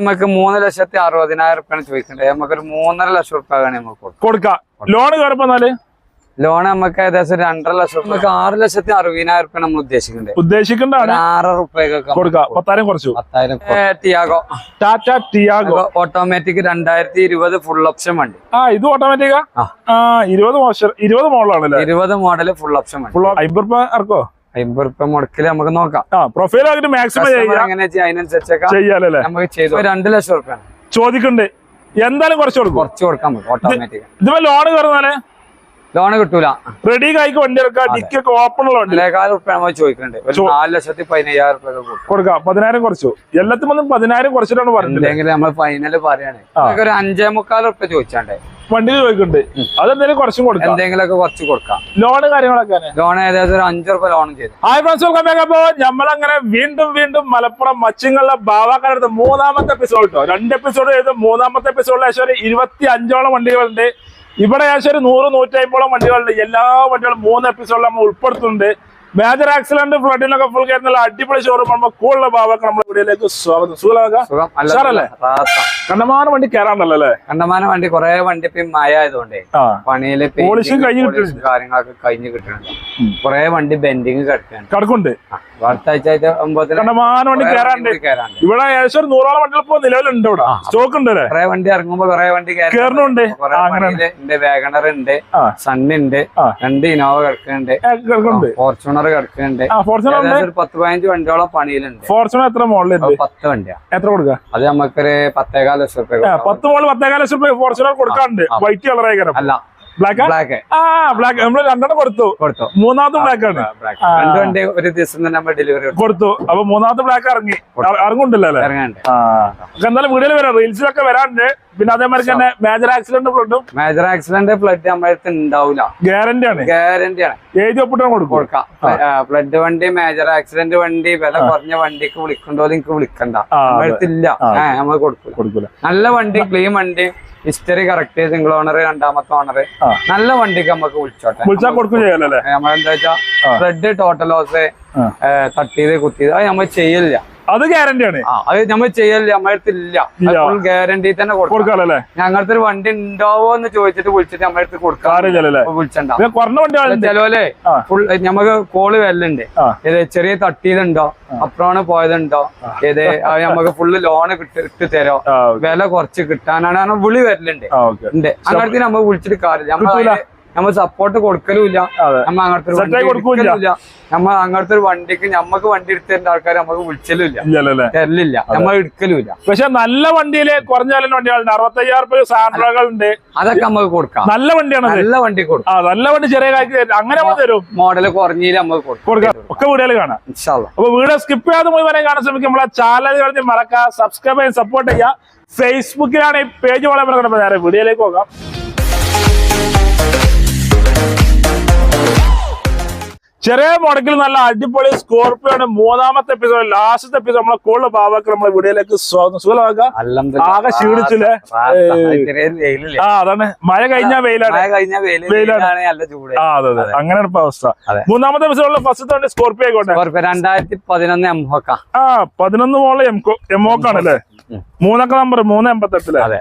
നമുക്ക് മൂന്ന് ലക്ഷത്തി അറുപതിനായിരം റുപ്യാണ് ചോദിക്കണ്ടേ? നമുക്ക് ഒരു മൂന്നര ലക്ഷം റുപ്യ വേണേ നമുക്ക് കൊടുക്കാം. ലോൺ കയറിപ്പോ ലോൺ നമുക്ക് ഏകദേശം രണ്ടര ലക്ഷം നമുക്ക് ആറ് ലക്ഷത്തി അറുപതിനായിരം റുപ്യ നമ്മൾ ഉദ്ദേശിക്കണ്ടേ? ഉദ്ദേശിക്കേണ്ട ആറ് പത്തായിരം കുറച്ചു. പത്തായിരം ടിയാഗോ. ടാറ്റ ടിയാഗോ. ഓട്ടോമാറ്റിക് രണ്ടായിരത്തി ഇരുപത് ഫുൾ ഓപ്ഷൻ വണ്ടി. ആ ഇത് ഓട്ടോമാറ്റിക്കാ? ഇരുപത് ഇരുപത് മോഡലാണല്ലേ? ഇരുപത് മോഡൽ ഫുൾ ഓപ്ഷൻ വണ്ടി. ഫുൾ അമ്പത് ഇറക്കോ അമ്പത് റുപ്യ മുടക്കിൽ നമുക്ക് നോക്കാം. പ്രൊഫൈൽ മാക്സിമം അതിനനുസരിച്ചൊക്കെ ചെയ്യാലേ നമുക്ക് ചെയ്തു രണ്ട് ലക്ഷം റുപ്യാണ്. ചോദിക്കണ്ട്. എന്തായാലും കുറച്ച് കൊടുക്കും. കുറച്ച് കൊടുക്കാൻ പറ്റും ഓട്ടോമാറ്റിക് ഇതിപ്പോ ലോൺ കയറുന്നാലേ ലോൺ കിട്ടൂല. റെഡി കായ്ക്ക് വണ്ടി എടുക്കാം ഡിക്കൊക്കെ ഓപ്പൺ ഉള്ള വണ്ടി. റുപ്യ നമ്മൾ ചോദിക്കണ്ടേ. നാല് ലക്ഷത്തി പതിനയ്യായിരം റുപ്യ കൊടുക്കാം. പതിനായിരം കുറച്ചു. എല്ലാത്തിനും പതിനായിരം കുറച്ചിട്ടാണ് പറഞ്ഞത്. എന്തെങ്കിലും നമ്മൾ ഫൈനൽ പറയാണ്. ഒരു അഞ്ചേ മുക്കാൽ റുപ്യ ചോദിച്ചാണ്ടേ. വണ്ടി ചോദിക്കുന്നുണ്ട്. അതെന്തെങ്കിലും കുറച്ചും കൊടുക്കാം. എന്തെങ്കിലുമൊക്കെ കുറച്ച് കൊടുക്കാം. ലോൺ കാര്യങ്ങളൊക്കെ ലോൺ ഏകദേശം ഒരു അഞ്ചു റുപ്യ ലോൺ ചെയ്തു. ഹായ് ഫ്രണ്ട്സ് വെൽക്കം ബാക്ക് അപ്പോ നമ്മളങ്ങനെ വീണ്ടും വീണ്ടും മലപ്പുറം മച്ചിങ്ങളുടെ ബാവാക്കാരുടെ മൂന്നാമത്തെ എപ്പിസോഡ് കേട്ടോ രണ്ട് എപ്പിസോഡ് ചെയ്ത് മൂന്നാമത്തെ എപ്പിസോഡിൽ ഏകദേശം ഒരു ഇരുപത്തി അഞ്ചോളം വണ്ടികളുണ്ട്. ഇവിടെ ഏകദേശം ഒരു നൂറ് അമ്പതോളം വണ്ടികളുണ്ട്. എല്ലാ വണ്ടികളും മൂന്ന് എപ്പിസോഡിൽ നമ്മൾ ഉൾപ്പെടുത്തുന്നുണ്ട്. മേജർ ആക്സിഡന്റ് ഫ്ലഡിനൊക്കെ ഫുൾ കയറുന്ന അടിപൊളി ഷോറൂം കൂടുതൽ ബാവാക്ക നമ്മുടെ വീഡിയോയിലേക്ക് സ്വാഗതം. സുഖമല്ലേ കണ്ടമാന വണ്ടി കയറാണ്ടല്ലോ അല്ലേ? കണ്ടമാനം വണ്ടി കുറെ വണ്ടി ഇപ്പം മായതുകൊണ്ടേ പണിയിൽ പോളിഷും കഴിഞ്ഞ് polishing കാര്യങ്ങളൊക്കെ കഴിഞ്ഞ് കിട്ടുന്നുണ്ട്. കുറെ വണ്ടി ബെൻഡിങ് കിടക്കുന്നുണ്ട്. കണ്ടമാനം വണ്ടി കയറാണ്ട് ഇവിടെ ഏകദേശം ഒരു നൂറോളം വണ്ടികൾ ഇപ്പൊ നിലവിലുണ്ട് ഇവിടെ. സ്റ്റോക്ക് ഉണ്ട് കുറെ വണ്ടി ഇറങ്ങുമ്പോ കുറെ വണ്ടി കയറുന്നുണ്ട് ഉണ്ട്. വേഗണർ ഉണ്ട്. സണ്ണുണ്ട് ഉണ്ട്. രണ്ട് ഇനോവ കിടക്കുന്നുണ്ട്. ഫോർച്യൂണർ ഫോർച്യൂണർ കിടക്കുന്നുണ്ട് പത്ത് പതിനഞ്ച് വണ്ടിയോളം പണിയിലുണ്ട്. ഫോർച്യൂണർ എത്ര മോഡലുണ്ട് അപ്പൊ പത്ത് വണ്ടിയാ. എത്ര കൊടുക്കുക അത് നമുക്കൊരു പത്തേകാൽ ലക്ഷം രൂപ പത്ത് ലക്ഷം രൂപ ഫോർച്യൂണർ ആ. വൈറ്റ് കളർ ആയിക്കാരം അല്ല ബ്ലാക്ക് ബ്ലാക്ക് ആ ബ്ലാക്ക് നമ്മൾ രണ്ടെണ്ണം കൊടുത്തു. കൊടുത്തു. മൂന്നാമത്തെ ബ്ലാക്ക് ആണ്. ഒരു ദിവസം തന്നെ നമ്മൾ ഡെലിവറി കൊടുത്തു. അപ്പൊ മൂന്നാമത്തെ ബ്ലാക്ക് ഇറങ്ങി. ഇറ- ഇറങ്ങുണ്ടല്ലോ അല്ലേ? ഇറങ്ങാണ്ട് എന്തായാലും വീഡിയോയിൽ വരാം. റീൽസിലൊക്കെ വരാറുണ്ട്. പിന്നെ അതേമാതിരി തന്നെ മേജർ ആക്സിഡന്റ് ഫ്ലഡും മേജർ ആക്സിഡന്റ് ഫ്ലഡ് നമ്മുടെ അടുത്ത് ഉണ്ടാവില്ല ഗ്യാരണ്ടി ആണ്. ഗ്യാരണ്ടി ആണ്. ഏജ് ഒപ്പിട്ടാണ് കൊടുക്കും. കൊടുക്കാം ഫ്ലഡ് വണ്ടി മേജർ ആക്സിഡന്റ് വണ്ടി വില കുറഞ്ഞ വണ്ടിക്ക് വിളിക്കണ്ടോ? എനിക്ക് വിളിക്കണ്ട. ആ. നമ്മൾ കൊടുക്കൂല. നല്ല വണ്ടി ക്ലീൻ വണ്ടി. ഹിസ്റ്ററി കറക്റ്റ് സിംഗിൾ ഓണർ രണ്ടാമത്തെ ഓണർ. നല്ല വണ്ടിക്ക് നമുക്ക് വിളിച്ചോട്ടെ. വിളിച്ചാൽ കൊടുക്കും നമ്മളെന്താ വെച്ചാൽ ഫ്ലഡ് ടോട്ടൽ ലോസ് ആ. തട്ടിയത് കുത്തിയത്. അത് നമ്മൾ ചെയ്യില്ല. അത് ഗ്യാരണ്ടി ആണ്. അത് നമ്മൾ ചെയ്യലില്ല നമ്മുടെ ഇല്ല. ഫുൾ ഗ്യാരണ്ടി തന്നെ കൊടുക്കാം കൊടുക്കാലോ ഞങ്ങളുടെ ഒരു വണ്ടി ഉണ്ടാവോ എന്ന് ചോദിച്ചിട്ട് വിളിച്ചിട്ട് നമ്മുടെ അടുത്ത് കൊടുക്കാം കാര്യമില്ല വിളിച്ചണ്ട. പിന്നെ കുറഞ്ഞ വണ്ടി ചിലവല്ലേ. ഫുൾ നമുക്ക് കോൾ വരലുണ്ട്. ആ. ഏത് ചെറിയ തട്ടിയതുണ്ടോ അപ്പുറമാണ് പോയതുണ്ടോ? ഏത് നമുക്ക് ഫുള്ള് ലോണ് കിട്ടി ഇട്ട് തരോ? വില കുറച്ച് കിട്ടാനാണ് വിളി വരലുണ്ട്. ഉണ്ട്. അങ്ങനത്തെ നമ്മൾ വിളിച്ചിട്ട് കാര്യം നമ്മൾ സപ്പോർട്ട് കൊടുക്കലുമില്ല. അതെ. നമ്മ അങ്ങനത്തെ ഒരു വണ്ടി ആയി കൊടുക്കൂല്ല. നമ്മ അങ്ങനത്തെ ഒരു വണ്ടിക്ക് നമ്മക്ക് വണ്ടി എടുത്തേണ്ട ആൾക്കാർ നമുക്ക് വിളിച്ചലുമില്ല. തരലില്ല നമ്മൾ എടുക്കലുമില്ല. പക്ഷെ നല്ല വണ്ടിയിൽ കുറഞ്ഞാലും വണ്ടികളുണ്ട്. അറുപത്തയ്യായിരം രൂപ അതൊക്കെ നമുക്ക് കൊടുക്കാം. നല്ല വണ്ടിയാണ് നല്ല വണ്ടി കൊടുക്കാം. നല്ല വണ്ടി ചെറിയ കാര്യം അങ്ങനെ നമ്മൾ തരും. മോഡൽ കുറഞ്ഞില്ല നമുക്ക് കൊടുക്കാം. ഒക്കെ വീടുകൾ കാണാം. അപ്പൊ വീട് സ്കിപ്പ് ചെയ്യാതെ മുഴുവൻ കാണാൻ ശ്രമിക്കും. നമ്മളെ ചാനൽ കളഞ്ഞ് മറക്കാം സബ്സ്ക്രൈബ് ചെയ്യാൻ സപ്പോർട്ട് ചെയ്യുക. ഫേസ്ബുക്കിലാണ് ഈ പേജ് വളരെ നേരെ വീഡിയോയിലേക്ക് പോകാം. ചെറിയ മുടക്കിൽ നല്ല അടിപൊളി സ്കോർപ്പിയോ ആണ് മൂന്നാമത്തെ എപ്പിസോഡ് ലാസ്റ്റ് എപ്പിസോഡ് നമ്മളെ കൂടുതൽ ഭാവാക്ക് നമ്മളെ വീഡിയോയിലേക്ക് സ്വാഗതം സുഖമാക്കാം. ആകെ ക്ഷീണിച്ചില്ലേ? ആ അതാണ്. മഴ കഴിഞ്ഞാൽ വെയിലാണ്. വെയിലാണ്. വെയിലാണ് ആ അതെ അതെ. അങ്ങനെയാണ് ഇപ്പൊ അവസ്ഥ. മൂന്നാമത്തെ എപ്പിസോഡിലെ ഫസ്റ്റ് തന്നെ സ്കോർപ്പിയോ ആയിക്കോട്ടെ രണ്ടായിരത്തി പതിനൊന്ന് എംഹോക്ക ആ. പതിനൊന്ന് മോളെ എംകോ ഉം. മൂന്നൊക്കെ നമ്പർ മൂന്ന് എൺപത്തെട്ടില്ലേ അതെ.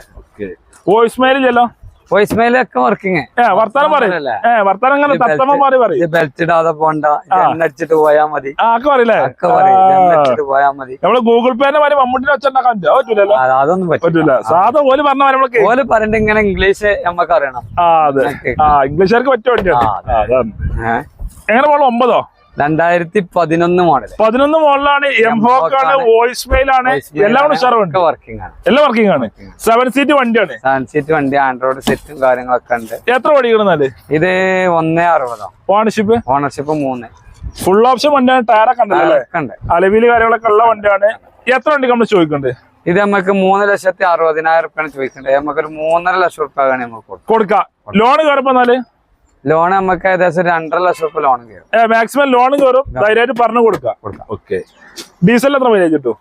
വോയിസ് മെയിൽ ചെല്ലോ വോയിസ് മെയിലൊക്കെ വർക്കിങ്. ബെൽറ്റിടാതെ വർത്താനം പറയും. വർത്താനം അങ്ങനെ തത്തമ്മ മാറി പറയും. ഇത് ബെൽറ്റ് ഇടാതെ പോണ്ട. എണ്ണടിച്ചിട്ട് പോയാ മതി. പോയാ മതി. നമ്മൾ ഗൂഗിൾ പേന്റെ മാറി മമ്മൂട്ടിനെ അതൊന്നും പറ്റില്ല പറ്റൂല. സാധാ ഓൽ പറഞ്ഞ ഓൽ പറഞ്ഞിട്ട് ഇങ്ങനെ ഇംഗ്ലീഷ് നമ്മക്ക് അറിയണം. ഇംഗ്ലീഷുകാർക്ക് ഏ? എങ്ങനെ പോകണം ഒമ്പതോ? രണ്ടായിരത്തി പതിനൊന്ന് മോഡൽ പതിനൊന്ന് ഹോക്ക് ആണ് വോയിസ് മെയിൽ ആണ് എല്ലാം ഉഷാറുണ്ട്. വർക്കിംഗ് ആണ്. എല്ലാം വർക്കിംഗ് ആണ്. സെവൻ സീറ്റ് വണ്ടിയാണ്. സെവൻ സീറ്റ് വണ്ടി ആൻഡ്രോയിഡ് സെറ്റും കാര്യങ്ങളൊക്കെ ഉണ്ട്. എത്ര ഓടിക്കണെന്നാൽ ഇത് ഒന്നേ അറുപതോ. ഓണർഷിപ്പ് ഓണർഷിപ്പ് മൂന്ന്. ഫുൾ ഓപ്ഷൻ വണ്ടിയാണ് ടയറൊക്കെ ഉണ്ടല്ലേ? അലവിൽ കാര്യങ്ങളൊക്കെ ഉള്ള വണ്ടിയാണ്. എത്ര വണ്ടി നമ്മൾ ചോദിക്കുന്നത് ഇത് നമുക്ക് മൂന്ന് ലക്ഷത്തി അറുപതിനായിരം റുപ്യാണ് ചോദിക്കേണ്ടത് നമുക്ക് ഒരു മൂന്നര ലക്ഷം റുപ്യ നമുക്ക് കൊടുക്കാം. കൊടുക്കാം. ലോൺ കയറിപ്പോ എന്നാൽ? ലോൺ നമുക്ക് ഏകദേശം രണ്ടര ലക്ഷം റുപ്യ ലോൺ കയറും മാക്സിമം ലോൺ. കയറും ധൈര്യമായിട്ട് പറഞ്ഞു കൊടുക്കാം. ഓക്കെ ഡീസൽ എത്ര മൈലേജ് കിട്ടും?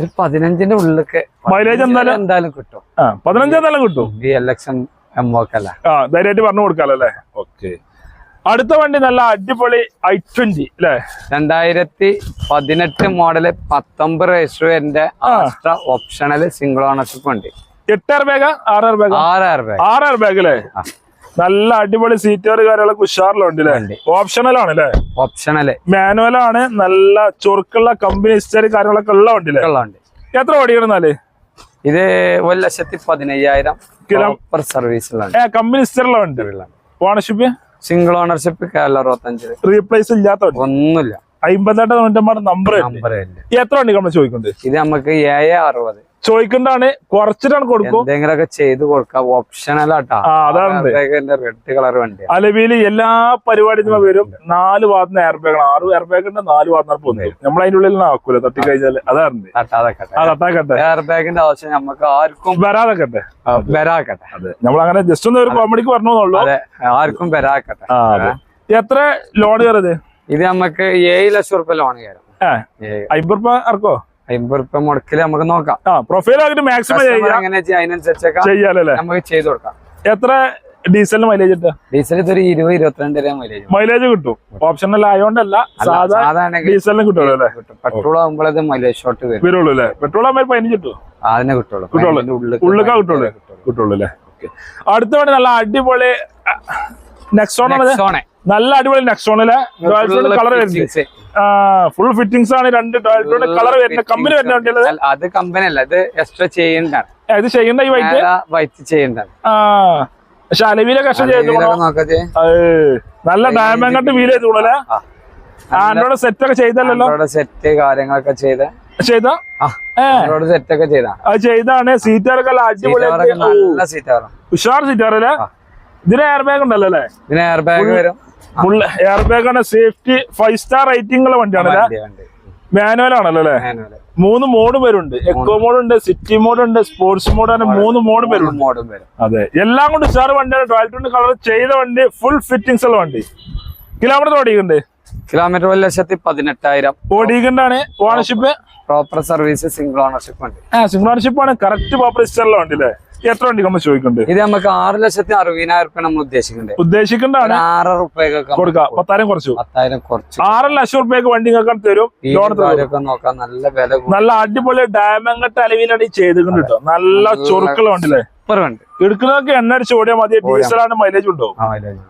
ഒരു പതിനഞ്ചിന്റെ ഉള്ളിലൊക്കെ മൈലേജ് എന്തായാലും- എന്തായാലും കിട്ടും. പതിനഞ്ച് എന്തായാലും കിട്ടും. ഈ എലക്ഷൻ ആ ധൈര്യമായിട്ട് പറഞ്ഞു കൊടുക്കാലോ അല്ലേ? ഓക്കെ അടുത്ത വണ്ടി നല്ല അടിപൊളി ഐ ട്വന്റി അല്ലേ? രണ്ടായിരത്തി പതിനെട്ട് മോഡൽ പത്തൊമ്പത് രജിസ്റ്ററിന്റെ optional Astra optional single ownership ഉണ്ട് എട്ടായിരം ബാഗ് ആറായിരം ബാഗ് ആറായിരം ബാഗ് ആറായിരം ബാഗ് അല്ലേ? നല്ല അടിപൊളി സീറ്റുകൾ കാര്യങ്ങളൊക്കെ ഉഷാറിലുണ്ട് അല്ലേ. ഓപ്ഷണൽ ആണ് അല്ലേ ഓപ്ഷണൽ മാനുവൽ ആണ്. നല്ല ചുരുക്കുള്ള കമ്പനി ഹിസ്റ്ററി കാര്യങ്ങളൊക്കെ ഉള്ള വണ്ടി എത്ര ഓടിയിരുന്നാൽ? ഇത് ഒരു ലക്ഷത്തി പതിനയ്യായിരം കിലോ? പെർ സർവീസിലാണ് ഏ കമ്പനി ഹിസ്റ്ററിലുള്ള വണ്ടി ഓണർഷിപ്പ് സിംഗിൾ ഓണർഷിപ്പ് കേരള അറുപത്തഞ്ചിൽ. റീപ്ലേസ് ഇല്ലാത്ത ഒന്നുമില്ല. അമ്പത്തെട്ട് തൊണ്ണൂറ്റൊമ്പത് നമ്പർ നമ്പർ എത്ര വണ്ടി നമ്മൾ ചോദിക്കുന്നുണ്ട്? ഇത് നമുക്ക് ഏഴ് അറുപത്. ചോദിക്കണ്ടാണ് കുറച്ചിട്ടാണ് കൊടുക്കും. എന്തെങ്കിലുമൊക്കെ ചെയ്ത് കൊടുക്കാം. ഓപ്ഷണൽ. റെഡ് കളർ വണ്ടി അലവിയിൽ എല്ലാ പരിപാടിയും വരും. നാല് ഭാഗത്ത് എയർ ബാഗ് ആറ് എയർ ബാഗ് ഉണ്ട് നാല് ഭാഗത്ത് പോകുന്നത് നമ്മൾ അതിന്റെ ഉള്ളിൽ ആക്കൂല. തട്ടി കഴിഞ്ഞാൽ അതാണ് തട്ടാക്കട്ടെ എയർ ബാഗിന്റെ ആവശ്യം നമുക്ക് ആർക്കും വരാതെക്കട്ടെ. വരാക്കട്ടെ. അതെ. നമ്മൾ അങ്ങനെ ജസ്റ്റ് ഒന്ന് ഒരു കോമഡിക്ക് പറഞ്ഞു ആർക്കും വരാക്കട്ടെ. എത്ര ലോഡ് കയറത് ഇത് നമുക്ക് ഏഴ് ലക്ഷം റുപ്യ ലോൺ കയറും അമ്പത് റുപ്യ ഇറക്കോ അമ്പത് റുപ്യ മുടക്കിൽ നമുക്ക് നോക്കാം. പ്രൊഫൈൽ അതിനനുസരിച്ചൊക്കെ നമുക്ക് ചെയ്ത് കൊടുക്കാം. എത്ര ഡീസലിന് മൈലേജ് ഡീസൽ ഇതൊരു ഇരുപത് ഇരുപത്തിരണ്ട് വരെ മൈലേജ് മൈലേജ് കിട്ടും. ഓപ്ഷണൽ ആയതുകൊണ്ടല്ല സാധാരണ ഡീസലിന് കിട്ടുള്ളൂ അല്ലേ? പെട്രോൾ ആകുമ്പോഴത് മൈലേജ് ഷോട്ട് വരും. വരുള്ളൂ അല്ലേ? പെട്രോൾ ആകുമ്പോൾ പതിനഞ്ച് കിട്ടും. അതിനെ കിട്ടുള്ളൂ. കിട്ടുള്ളൂ. അതിന്റെ ഉള്ളിക്കാ കിട്ടുള്ളൂ. കിട്ടുള്ളൂ. അല്ലേ? അടുത്ത വണ്ടി നല്ല അടിപൊളി നെക്സോൺ Nexone. നല്ല അടിപൊളി നെക്സോണിലെ കളർ വരുന്നത്. ഫുൾ ഫിറ്റിംഗ്സ് ആണ് രണ്ട് ടോയ്ലറ്റിന്റെ കളർ വരുന്നത്. കമ്പനി വരുന്ന വണ്ടിയുള്ളത്? അത് കമ്പനി അല്ല ഇത് എക്സ്ട്രാ ചെയ്യുന്നതാണ് ഇത് ചെയ്യണ്ട ഈ വൈറ്റ് വൈറ്റ് ചെയ്യണ്ടാണ് ആ പക്ഷെ അലവിയിലെ കഷ്ടം ചെയ്തു നല്ല ഡയമണ്ട് കട്ട്. വീൽ ചെയ്തു കൂടല്ലേ ആൻഡ്രോയിഡ് സെറ്റ് ഒക്കെ ചെയ്തല്ലോ സെറ്റ് കാര്യങ്ങളൊക്കെ ചെയ്ത്. ചെയ്ത? സെറ്റ് ഒക്കെ ചെയ്ത. അത് ചെയ്താണ്. സീറ്റാറൊക്കെ അടിപൊളി ഉഷാർ സീറ്റാറല്ലേ ഇതിന് എയർ ബാഗ് ഉണ്ടല്ലോ അല്ലേ? ഇതിന് എയർ ബാഗ് വരും. എയർ ബാഗ് ആണ് സേഫ്റ്റി ഫൈവ് സ്റ്റാർ റേറ്റിംഗ് ഉള്ള വണ്ടിയാണ് വണ്ടി, വണ്ടി. മാനുവൽ ആണല്ലോ അല്ലേ? മൂന്ന് മോഡ് വരുന്നുണ്ട്. എക്കോ മോഡ് ഉണ്ട് സിറ്റി മോഡ് ഉണ്ട് സ്പോർട്സ് മോഡ് ആണ് മൂന്ന് മോഡ് വരും. അതെ. എല്ലാം കൊണ്ട് ഉഷാർ വണ്ടിയാണ്. ട്വൽവ് കളർ ചെയ്ത വണ്ടി ഫുൾ ഫിറ്റിംഗ്സ് ഉള്ള വണ്ടി. കിലോമീറ്റർ ഓടിക്കുന്നുണ്ട്. കിലോമീറ്റർ ഒരു ലക്ഷത്തി പതിനെട്ടായിരം. ഓടിക്കുന്നുണ്ടാണ്. Ownership proper service single ownership ഉണ്ട് ആ സിംഗിൾ ഓണർഷിപ്പ് ആണ്. കറക്റ്റ് പ്രോപ്പർ ഇഷ്ടമുള്ള വണ്ടി അല്ലേ? എത്ര വണ്ടി നമ്മൾ ചോദിക്കുന്നുണ്ട് ഇത് നമുക്ക് ആറ് ലക്ഷത്തി അറുപതിനായിരം റുപ്യ നമ്മൾ ഉദ്ദേശിക്കുന്നുണ്ട്. ഉദ്ദേശിക്കേണ്ടതാണ്? ആറ് റുപ്യൊക്കെ കൊടുക്കാം. പത്തായിരം കുറച്ചു. പത്തായിരം കുറച്ച്. ആറ് ലക്ഷം റുപ്യക്ക് വണ്ടി നിങ്ങൾക്ക് തരും. നോക്കാം നല്ല വില നല്ല അടിപൊളി ഡയമണ്ട് അലവിലാണ് ഈ ചെയ്തിട്ടുണ്ട് കേട്ടോ. നല്ല ചൊറുക്കുള്ള വണ്ടിയില്ലേ? എടുക്കുന്നതൊക്കെ എണ്ണ അടിച്ച് ഓടിയാൽ മതി. ഡീസലാണ് മൈലേജ് ഉണ്ടോ മൈലേജ്.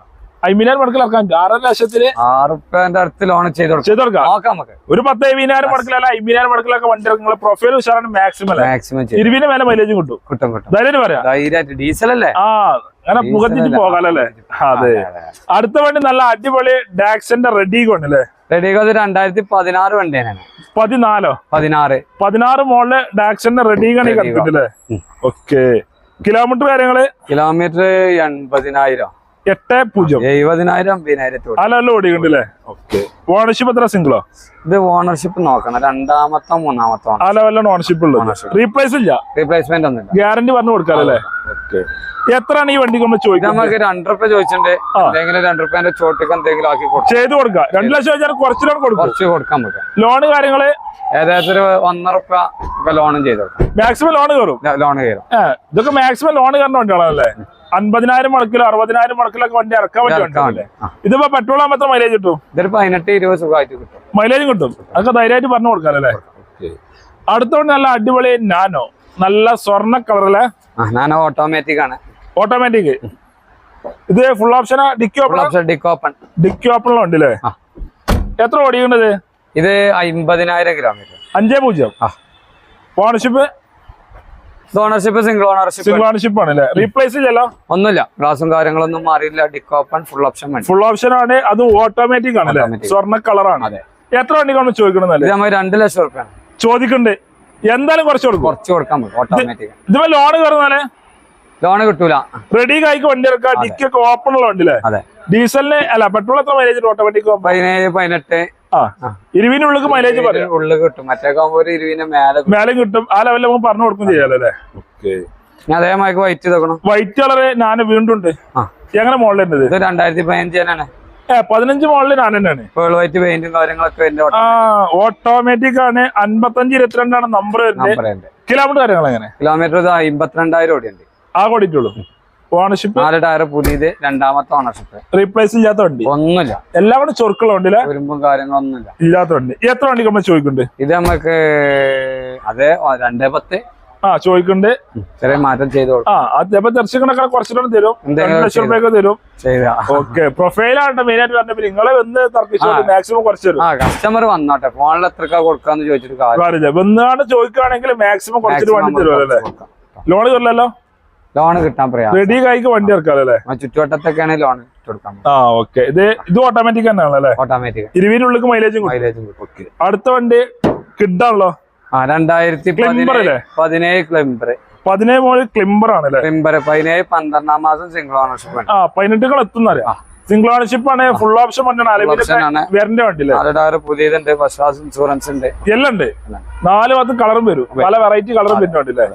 അയ്മീനായിരം മടക്കിൽ ആറര ലക്ഷത്തിൽ ആറുപ്യന്റെ അടുത്ത് ലോൺ ചെയ്തു കൊടുക്കാം. ചെയ്ത് നോക്കാം നമുക്ക്. ഒരു പത്ത് അയ്മിനായിരം മടക്കിലല്ല അയ്മിനായിരം മടക്കിലൊക്കെ വണ്ടി ഇറങ്ങുന്ന പ്രൊഫൈൽ ഉഷാറാണ് മാക്സിമം മാക്സിമം ഇരുവിന് മേലെ മൈലേജ് കിട്ടും. കിട്ടും കിട്ടും. ധൈര്യം പറയാം. ധൈര്യമായിട്ട്. ഡീസൽ അല്ലേ? ആ അങ്ങനെ പുകത്തിട്ട് പോകാലല്ലേ? അതെ. അടുത്ത വണ്ടി നല്ല അടിപൊളി ഡാക്സന്റെ റെഡി കൊണ്ടല്ലേ റെഡി അത് രണ്ടായിരത്തി പതിനാറ് വണ്ടിയാണ് പതിനാലോ? പതിനാറ്. പതിനാറ് മോളിൽ ഡാക്സന്റെ റെഡി കണി കണ്ടിട്ടില്ലേ ഓക്കെ കിലോമീറ്റർ കാര്യങ്ങൾ? കിലോമീറ്റർ എൺപതിനായിരം. എട്ട് പൂജ്യം. എഴുപതിനായിരം അമ്പതിനായിരത്തോട് അല്ല അല്ല ഓടിക്കണ്ടല്ലേ? ഓക്കെ. ഓണർഷിപ്പ് എത്ര സിംഗിളോ ഇത് ഓണർഷിപ്പ് നോക്കണം. രണ്ടാമത്തോ മൂന്നാമത്തോ അല്ല വല്ല ഓണർഷിപ്പ് ഉള്ളത്. റീപ്ലേസ് ഇല്ല? റീപ്ലേസ്മെന്റ് ഒന്നും ഗ്യാരണ്ടി പറഞ്ഞു കൊടുക്കാറല്ലേ? ഓക്കെ. എത്രയാണ് ഈ വണ്ടി നമ്മൾ ചോദിക്കുന്നത്? നമുക്ക് രണ്ട് റുപ്യ ചോദിച്ചിട്ടുണ്ട് എന്തെങ്കിലും രണ്ട് റുപ്യന്റെ ചോട്ടിക്ക് എന്തെങ്കിലും ആക്കി കൊടുക്കാം. ചെയ്ത് കൊടുക്കാം. രണ്ടു ലക്ഷം വെച്ചാൽ കുറച്ചിലാണ് കൊടുക്കും കുറച്ച് കൊടുക്കാൻ പറ്റും ലോണ് കാര്യങ്ങൾ? ഏകദേശം ഒരു ഒന്നര റുപ്യ ലോണും ചെയ്ത് കൊടുക്കാം. മാക്സിമം ലോൺ കയറും ലോൺ കയറും ഇതൊക്കെ മാക്സിമം ലോൺ കയറുന്ന വണ്ടികളാണല്ലേ അൻപതിനായിരം മുടക്കിലോ അറുപതിനായിരം മുടക്കിലൊക്കെ വണ്ടി ഇറക്കാൻ വണ്ടികളല്ലേ ഇതിപ്പോ പെട്രോൾ ആകുമ്പോൾ മൈലേജ് കിട്ടും? ഇതൊരു പതിനെട്ട് ഇരുപത് സുഖമായിട്ട് കിട്ടും. മൈലേജും കിട്ടും. അതൊക്കെ ധൈര്യമായിട്ട് പറഞ്ഞു കൊടുക്കാല്ലേ അടുത്തോണ്ട് നല്ല അടിപൊളി നാനോ. നല്ല സ്വർണ കളറല്ലേ നാനോ ഓട്ടോമാറ്റിക് ആണ്. ഓട്ടോമാറ്റിക് ഇത് full option dicky open dicky open dicky ഉണ്ടല്ലേ എത്ര ഓടിക്കുന്നത് ഇത് അമ്പതിനായിരം കിലോമീറ്റർ അഞ്ചേ പൂജ്യം. Ownership ownership single ownership single ownership ആണല്ലേ റീപ്ലേസ് ചെയ്യാലോ? ഒന്നുമില്ല. ഗ്ലാസും കാര്യങ്ങളൊന്നും മാറിയില്ല. Dicky open full option full option ആണ്. അത് ഓട്ടോമാറ്റിക് ആണല്ലേ Automatic. സ്വർണ കളറാണ് എത്ര വണ്ടിക്കാണ് ചോദിക്കണമെന്നല്ലേ രണ്ട് ലക്ഷം റുപ്യ ചോദിക്കണ്ട്. എന്തായാലും കുറച്ച് കൊടുക്കും. കുറച്ച് കൊടുക്കാൻ പറ്റും. ഓട്ടോമാറ്റിക് ഇതിപ്പോ ലോൺ കയറുന്നാലേ ലോൺ കിട്ടൂല. റെഡി കായ്ക്ക് വണ്ടി ഇറക്കാം ഡിക്കൊക്കെ ഓപ്പൺ ഉള്ള വണ്ടിയില്ലേ അതെ. ഡീസലിന് അല്ല പെട്രോൾ എത്ര മൈലേജ് ഓട്ടോമാറ്റിക് പതിനേഴ് പതിനെട്ട്. ആ ഇരുവിനുള്ളിൽ മൈലേജ് മേലും ഉള്ളിൽ കിട്ടും. മറ്റേ ആകുമ്പോ ഒരു ഇരുവിന്റെ മേലെ കിട്ടും. മേലെ കിട്ടും. ആ ലെവലിൽ നമുക്ക് പറഞ്ഞു കൊടുക്കും ചെയ്യാലോ അല്ലേ? വൈറ്റ് ഇതാക്കണം. വൈറ്റ് കളറ് ഞാൻ വീണ്ടും ഉണ്ട്. എങ്ങനെ മോളിലുണ്ട് ഇത് രണ്ടായിരത്തി പതിനഞ്ച് തന്നെയാണ്. പതിനഞ്ച് മോളിൽ ഞാൻ തന്നെയാണ്. വൈറ്റ് പെയിന്റും കാര്യങ്ങളൊക്കെ ഓട്ടോമാറ്റിക് ആണ്. അൻപത്തഞ്ച് ഇരുപത്തിരണ്ടാണ് നമ്പർ വരുന്നത്. കിലോമീറ്റർ കാര്യങ്ങൾ എങ്ങനെ കിലോമീറ്റർ അമ്പത്തിരണ്ടായിരം ഓടിയുണ്ട്. ആ കൂടിയിട്ടുള്ളൂ ഓണർഷിപ്പ് നാല് ടയർ പുതിയത് രണ്ടാമത്തെ ഓണർഷിപ്പ് റീപ്ലേസ് ഇല്ലാത്ത വണ്ടി? ഒന്നുമില്ല. എല്ലാ കൂടെ ചൊറുക്കുള്ള വണ്ടിയിലെ? ഉരുമ്പും കാര്യങ്ങളൊന്നുമില്ല ഇല്ലാത്ത വണ്ടി. എത്ര വണ്ടി നമ്മൾ ചോദിക്കുന്നുണ്ട്? ഇത് നമുക്ക് അതെ രണ്ടേ പത്ത്. ആ ചോദിക്കുന്നുണ്ട്. ചെറിയ മാറ്റം ചെയ്തോളൂ. ആ അതേപോലെ തെർച്ചിക്കണൊക്കെ കുറച്ചിട്ട് തരും. ലക്ഷം രൂപയൊക്കെ തരും. ഓക്കെ പ്രൊഫൈലാണ് മെയിൻ ആയിട്ട് പറഞ്ഞപ്പോ നിങ്ങളെ വന്ന് തർക്കിച്ചു മാക്സിമം കുറച്ച് തരും. കസ്റ്റമർ വന്നോട്ടെ. ഫോണിൽ എത്ര കൊടുക്കാന്ന് ചോദിച്ചിട്ട് കാര്യം കാര്യമില്ല. വന്നാണ് ചോദിക്കുകയാണെങ്കിൽ മാക്സിമം കുറച്ചിട്ട് വണ്ടി തരും അല്ലേ? ലോൺ കയറില്ലല്ലോ ലോൺ കിട്ടാൻ പറയാം റെഡി കൈക്ക് വണ്ടി ഇറക്കാം അല്ലേ ആ ചുറ്റുവട്ടത്തൊക്കെയാണ് ലോൺ ആ ഓക്കെ ഇത് ഇത് ഓട്ടോമാറ്റിക് തന്നെയാണല്ലേ ഓട്ടോമാറ്റിക് ഇരുപതിനുള്ളിൽ മൈലേജും മൈലേജും ഓക്കെ അടുത്ത വണ്ടി കിഡാണല്ലോ ആ രണ്ടായിരത്തി? പതിനേഴ് ക്ലിംബർ പതിനേഴ് മോളിൽ ക്ലിംബർ ആണല്ലേ ക്ലിംബർ പതിനേഴ് പന്ത്രണ്ടാം മാസം സിംഗിൾ ഓണർഷിപ്പ് ആ പതിനെട്ടുകൾ എത്തുന്നറിയാം സിംഗിൾ ഓണർഷിപ്പ് ആണ് ഫുൾ ഓപ്ഷൻ വണ്ടിയാണ്. ഓപ്ഷൻ അലവിന്റെ ആണ്. വേറിന്റെ വണ്ടി അല്ലേ നാല് ടയർ പുതിയതുണ്ട് ഫസ്റ്റ് ക്ലാസ് ഇൻഷുറൻസ് ഉണ്ട്. എല്ലാം ഉണ്ട്. നാല് ഭാഗത്തും കളറും വരും. പല വെറൈറ്റി കളറും വരുന്ന വണ്ടി അല്ലേ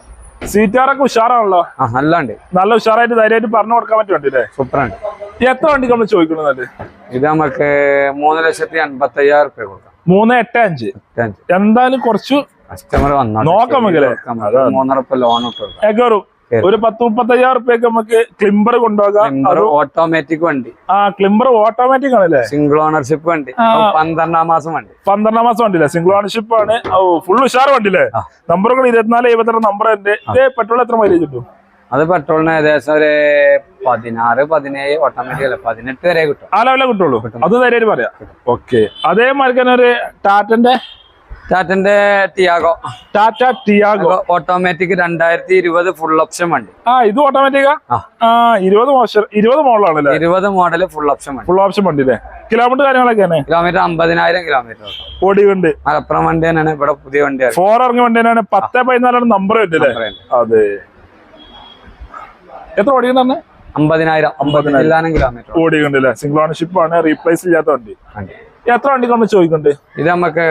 സീറ്റാറൊക്കെ ഉഷാറാണല്ലോ? നല്ലാണ്ട്. നല്ല ഉഷാറായിട്ട് ധൈര്യമായിട്ട് പറഞ്ഞു കൊടുക്കാൻ പറ്റും സൂപ്പറാണ്. എത്ര വണ്ടിക്ക് നമ്മൾ ചോദിക്കുന്നത് ഇത് നമുക്ക് മൂന്ന് ലക്ഷത്തി അൻപത്തി അയ്യായിരം റുപ്യ കൊടുക്കാം. മൂന്ന് എട്ട് അഞ്ച്. എന്തായാലും കുറച്ച് കസ്റ്റമർ വന്നു നോക്കാം? മൂന്നര ലോൺ ഏക്കറും ഒരു പത്ത് മുപ്പത്തയ്യായിരം റുപ്യക്ക് നമുക്ക് ക്ലിംബർ കൊണ്ടുപോകാം. ഓട്ടോമാറ്റിക് വണ്ടി. ആ ക്ലിംബർ ഓട്ടോമാറ്റിക് ആണല്ലേ? സിംഗിൾ ഓണർഷിപ്പ് വണ്ടി. പന്ത്രണ്ടാം മാസം വണ്ടി. പന്ത്രണ്ടാം മാസം വണ്ടിയില്ലേ സിംഗിൾ ഓണർഷിപ്പ് ആണ്. ഓ ഫുൾ ഉഷാർ വണ്ടിയില്ലേ നമ്പർ നമ്പറുകൾ ഇരുപത്തിനാല് എഴുപത്തിരണ്ട് നമ്പർ ഉണ്ട്. ഇത് പെട്രോൾ എത്ര മൈലേജ് കിട്ടും? അത് പെട്രോളിന് ഏകദേശം ഒരു പതിനാറ് പതിനേഴ് ഓട്ടോമാറ്റിക് അല്ല? പതിനെട്ട് വരെ കിട്ടും. ആ ലെവലേ കിട്ടുള്ളൂ. അത് ധൈര്യമായിട്ട് പറയാം. ഓക്കെ അതേമാതിരി തന്നെ ഒരു ടാറ്റന്റെ ടാറ്റന്റെ ടിയാഗോ. Tata Tiago. ഓട്ടോമാറ്റിക് രണ്ടായിരത്തി ഇരുപത് ഫുൾ ഓപ്ഷൻ വണ്ടി. ആ ഇത്. ആ? ഇരുപത് ഇരുപത് മോഡലാണല്ലേ? ഇരുപത് മോഡൽ ഫുൾ ഓപ്ഷൻ വണ്ടി. ഫുൾ ഓപ്ഷൻ വണ്ടി അല്ലേ? കിലോമീറ്റർ കാര്യങ്ങളൊക്കെ കിലോമീറ്റർ അമ്പതിനായിരം കിലോമീറ്റർ ഓടിയുണ്ട് മലപ്പുറം വണ്ടി തന്നെയാണ് ഇവിടെ പുതിയ വണ്ടി ഫോർ ഇറങ്ങിയ വണ്ടി തന്നെയാണ്. പത്ത് പതിനാലാണ് നമ്പർ വരുന്നത് അതെ. എത്ര ഓടിക്കുന്ന അമ്പതിനായിരം. അമ്പതിനായിരം. കിലോമീറ്റർ ഓടിയുണ്ട് അല്ലേ? സിംഗിൾ ഓണർഷിപ്പ് ആണ് റീപ്ലേസ് ചെയ്യാത്ത വണ്ടി. വണ്ടി. എത്ര വണ്ടി നമ്മൾ ചോദിക്കുന്നുണ്ട്? ഇത് നമുക്ക്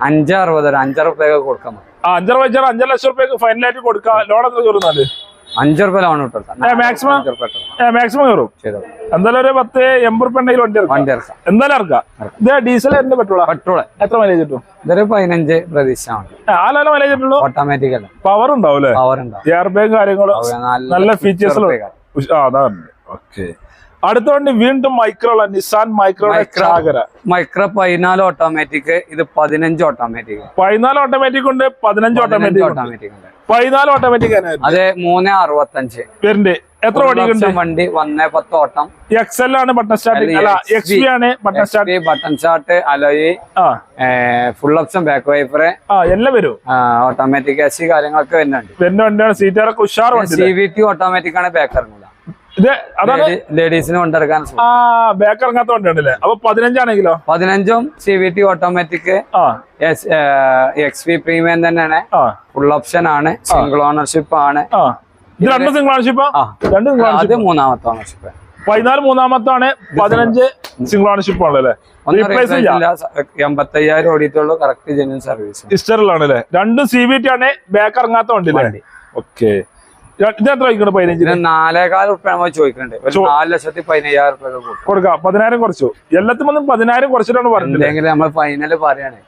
അഞ്ച് അറുപത് ഒരു അഞ്ചര റുപ്യൊക്കെ കൊടുക്കാം അഞ്ചര വെച്ചാൽ അഞ്ചര ലക്ഷം റുപ്യക്ക് ഫൈനലായിട്ട് കൊടുക്കാം ലോൺ എത്ര കയറുന്നാൽ അഞ്ചു റുപ്യ ലോൺ മാക്സിമം. മാക്സിമം കയറും? എന്തായാലും ഒരു പത്ത് എൺപത് റുപ്യ ഉണ്ടെങ്കിൽ വണ്ടി ഇറക്കാം. വണ്ടി ഇറക്കാം. എന്തായാലും ഇറക്കാം. ഇത് ഡീസൽ പെട്രോളാ എത്ര മൈലേജ് കിട്ടും? ഇതൊരു പതിനഞ്ച് പ്രതീക്ഷ ഉണ്ട് ആ ലെവൽ മൈലേജ് കിട്ടുള്ളൂ? ഓട്ടോമാറ്റിക് അല്ല? പവർ ഉണ്ടാവും അല്ലേ? പവർ ഉണ്ടാവും. എയർ ബാഗ് കാര്യങ്ങളും നല്ല ഫീച്ചേഴ്സ് ആ അതാണ് ഓക്കെ അടുത്ത വണ്ടി വീണ്ടും മൈക്രോ നിസാൻ മൈക്രോ. ചാകര. മൈക്രോ പതിനാല് ഓട്ടോമാറ്റിക് ഇത് പതിനഞ്ച് ഓട്ടോമാറ്റിക് പതിനാല് ഓട്ടോമാറ്റിക് ഉണ്ട് പതിനഞ്ച് ഓട്ടോമാറ്റിക് ഉണ്ട്. ഓട്ടോമാറ്റിക് ഉണ്ട്. പതിനാല് ഓട്ടോമാറ്റിക് അതെ മൂന്ന് അറുപത്തഞ്ച്. പേരുണ്ട് എത്ര ഓപ്ഷൻ വണ്ടി വന്നേ പത്ത് ഓട്ടം. എക്സ് എൽ ആണ് ബട്ടൺ സ്റ്റാർട്ട് അല്ല എക്സ് ആണ് button start button start alloy full option back wiper എല്ലാം വരും. ഓട്ടോമാറ്റിക് എസി കാര്യങ്ങളൊക്കെ വരുന്നുണ്ട്. വരുന്ന വണ്ടിയാണ്. സീറ്റാറൊക്കെ ഉഷാർ വണ്ടി സി വി ടി ഓട്ടോമാറ്റിക് ആണ് ബാക്ക് ഇറങ്ങില്ല ഇത് അതാണ് ലേഡീസിന് കൊണ്ടിറക്കാൻ ആ ബാക്ക് ഇറങ്ങാത്ത വണ്ടിയാണല്ലേ? അപ്പൊ പതിനഞ്ചാണെങ്കിലോ? പതിനഞ്ചും C V T automatic X V premium തന്നെയാണ്. ഫുൾ ഓപ്ഷൻ ആണ്. സിംഗിൾ ഓണർഷിപ്പ് ആണ്. ഇത് രണ്ട് സിംഗിൾ ഓണർഷിപ്പ് രണ്ട് സിംഗിൾ ഓണർഷിപ്പ് മൂന്നാമത്തെ ഓണർഷിപ്പ് പതിനാല് മൂന്നാമത്താണ്. പതിനഞ്ച് സിംഗിൾ ഓണർഷിപ്പ് ആണല്ലേ? എൺപത്തി അയ്യായിരം ഓടിയിട്ടുള്ളൂ. കറക്റ്റ് ജെന്യൻ സർവീസ് ഹിസ്റ്ററിലാണല്ലേ രണ്ടും സി വി ടി ആണ്. ബാക്ക് ഇറങ്ങാത്ത വണ്ടി. ഓക്കെ ഇത് എത്ര വയ്ക്കണം പതിനഞ്ചിന്? ഇതിന് നാലേകാൽ റുപ്യ നമ്മൾ ചോദിക്കുന്നുണ്ട് ഒരു നാല് ലക്ഷത്തി പതിനയ്യായിരം റുപ്യ കൊടുക്കും. പതിനായിരം കുറച്ചു. എല്ലാത്തിനും പതിനായിരം കുറച്ചിട്ടാണ് പറഞ്ഞത് നമ്മൾ ഫൈനൽ പറയണേ.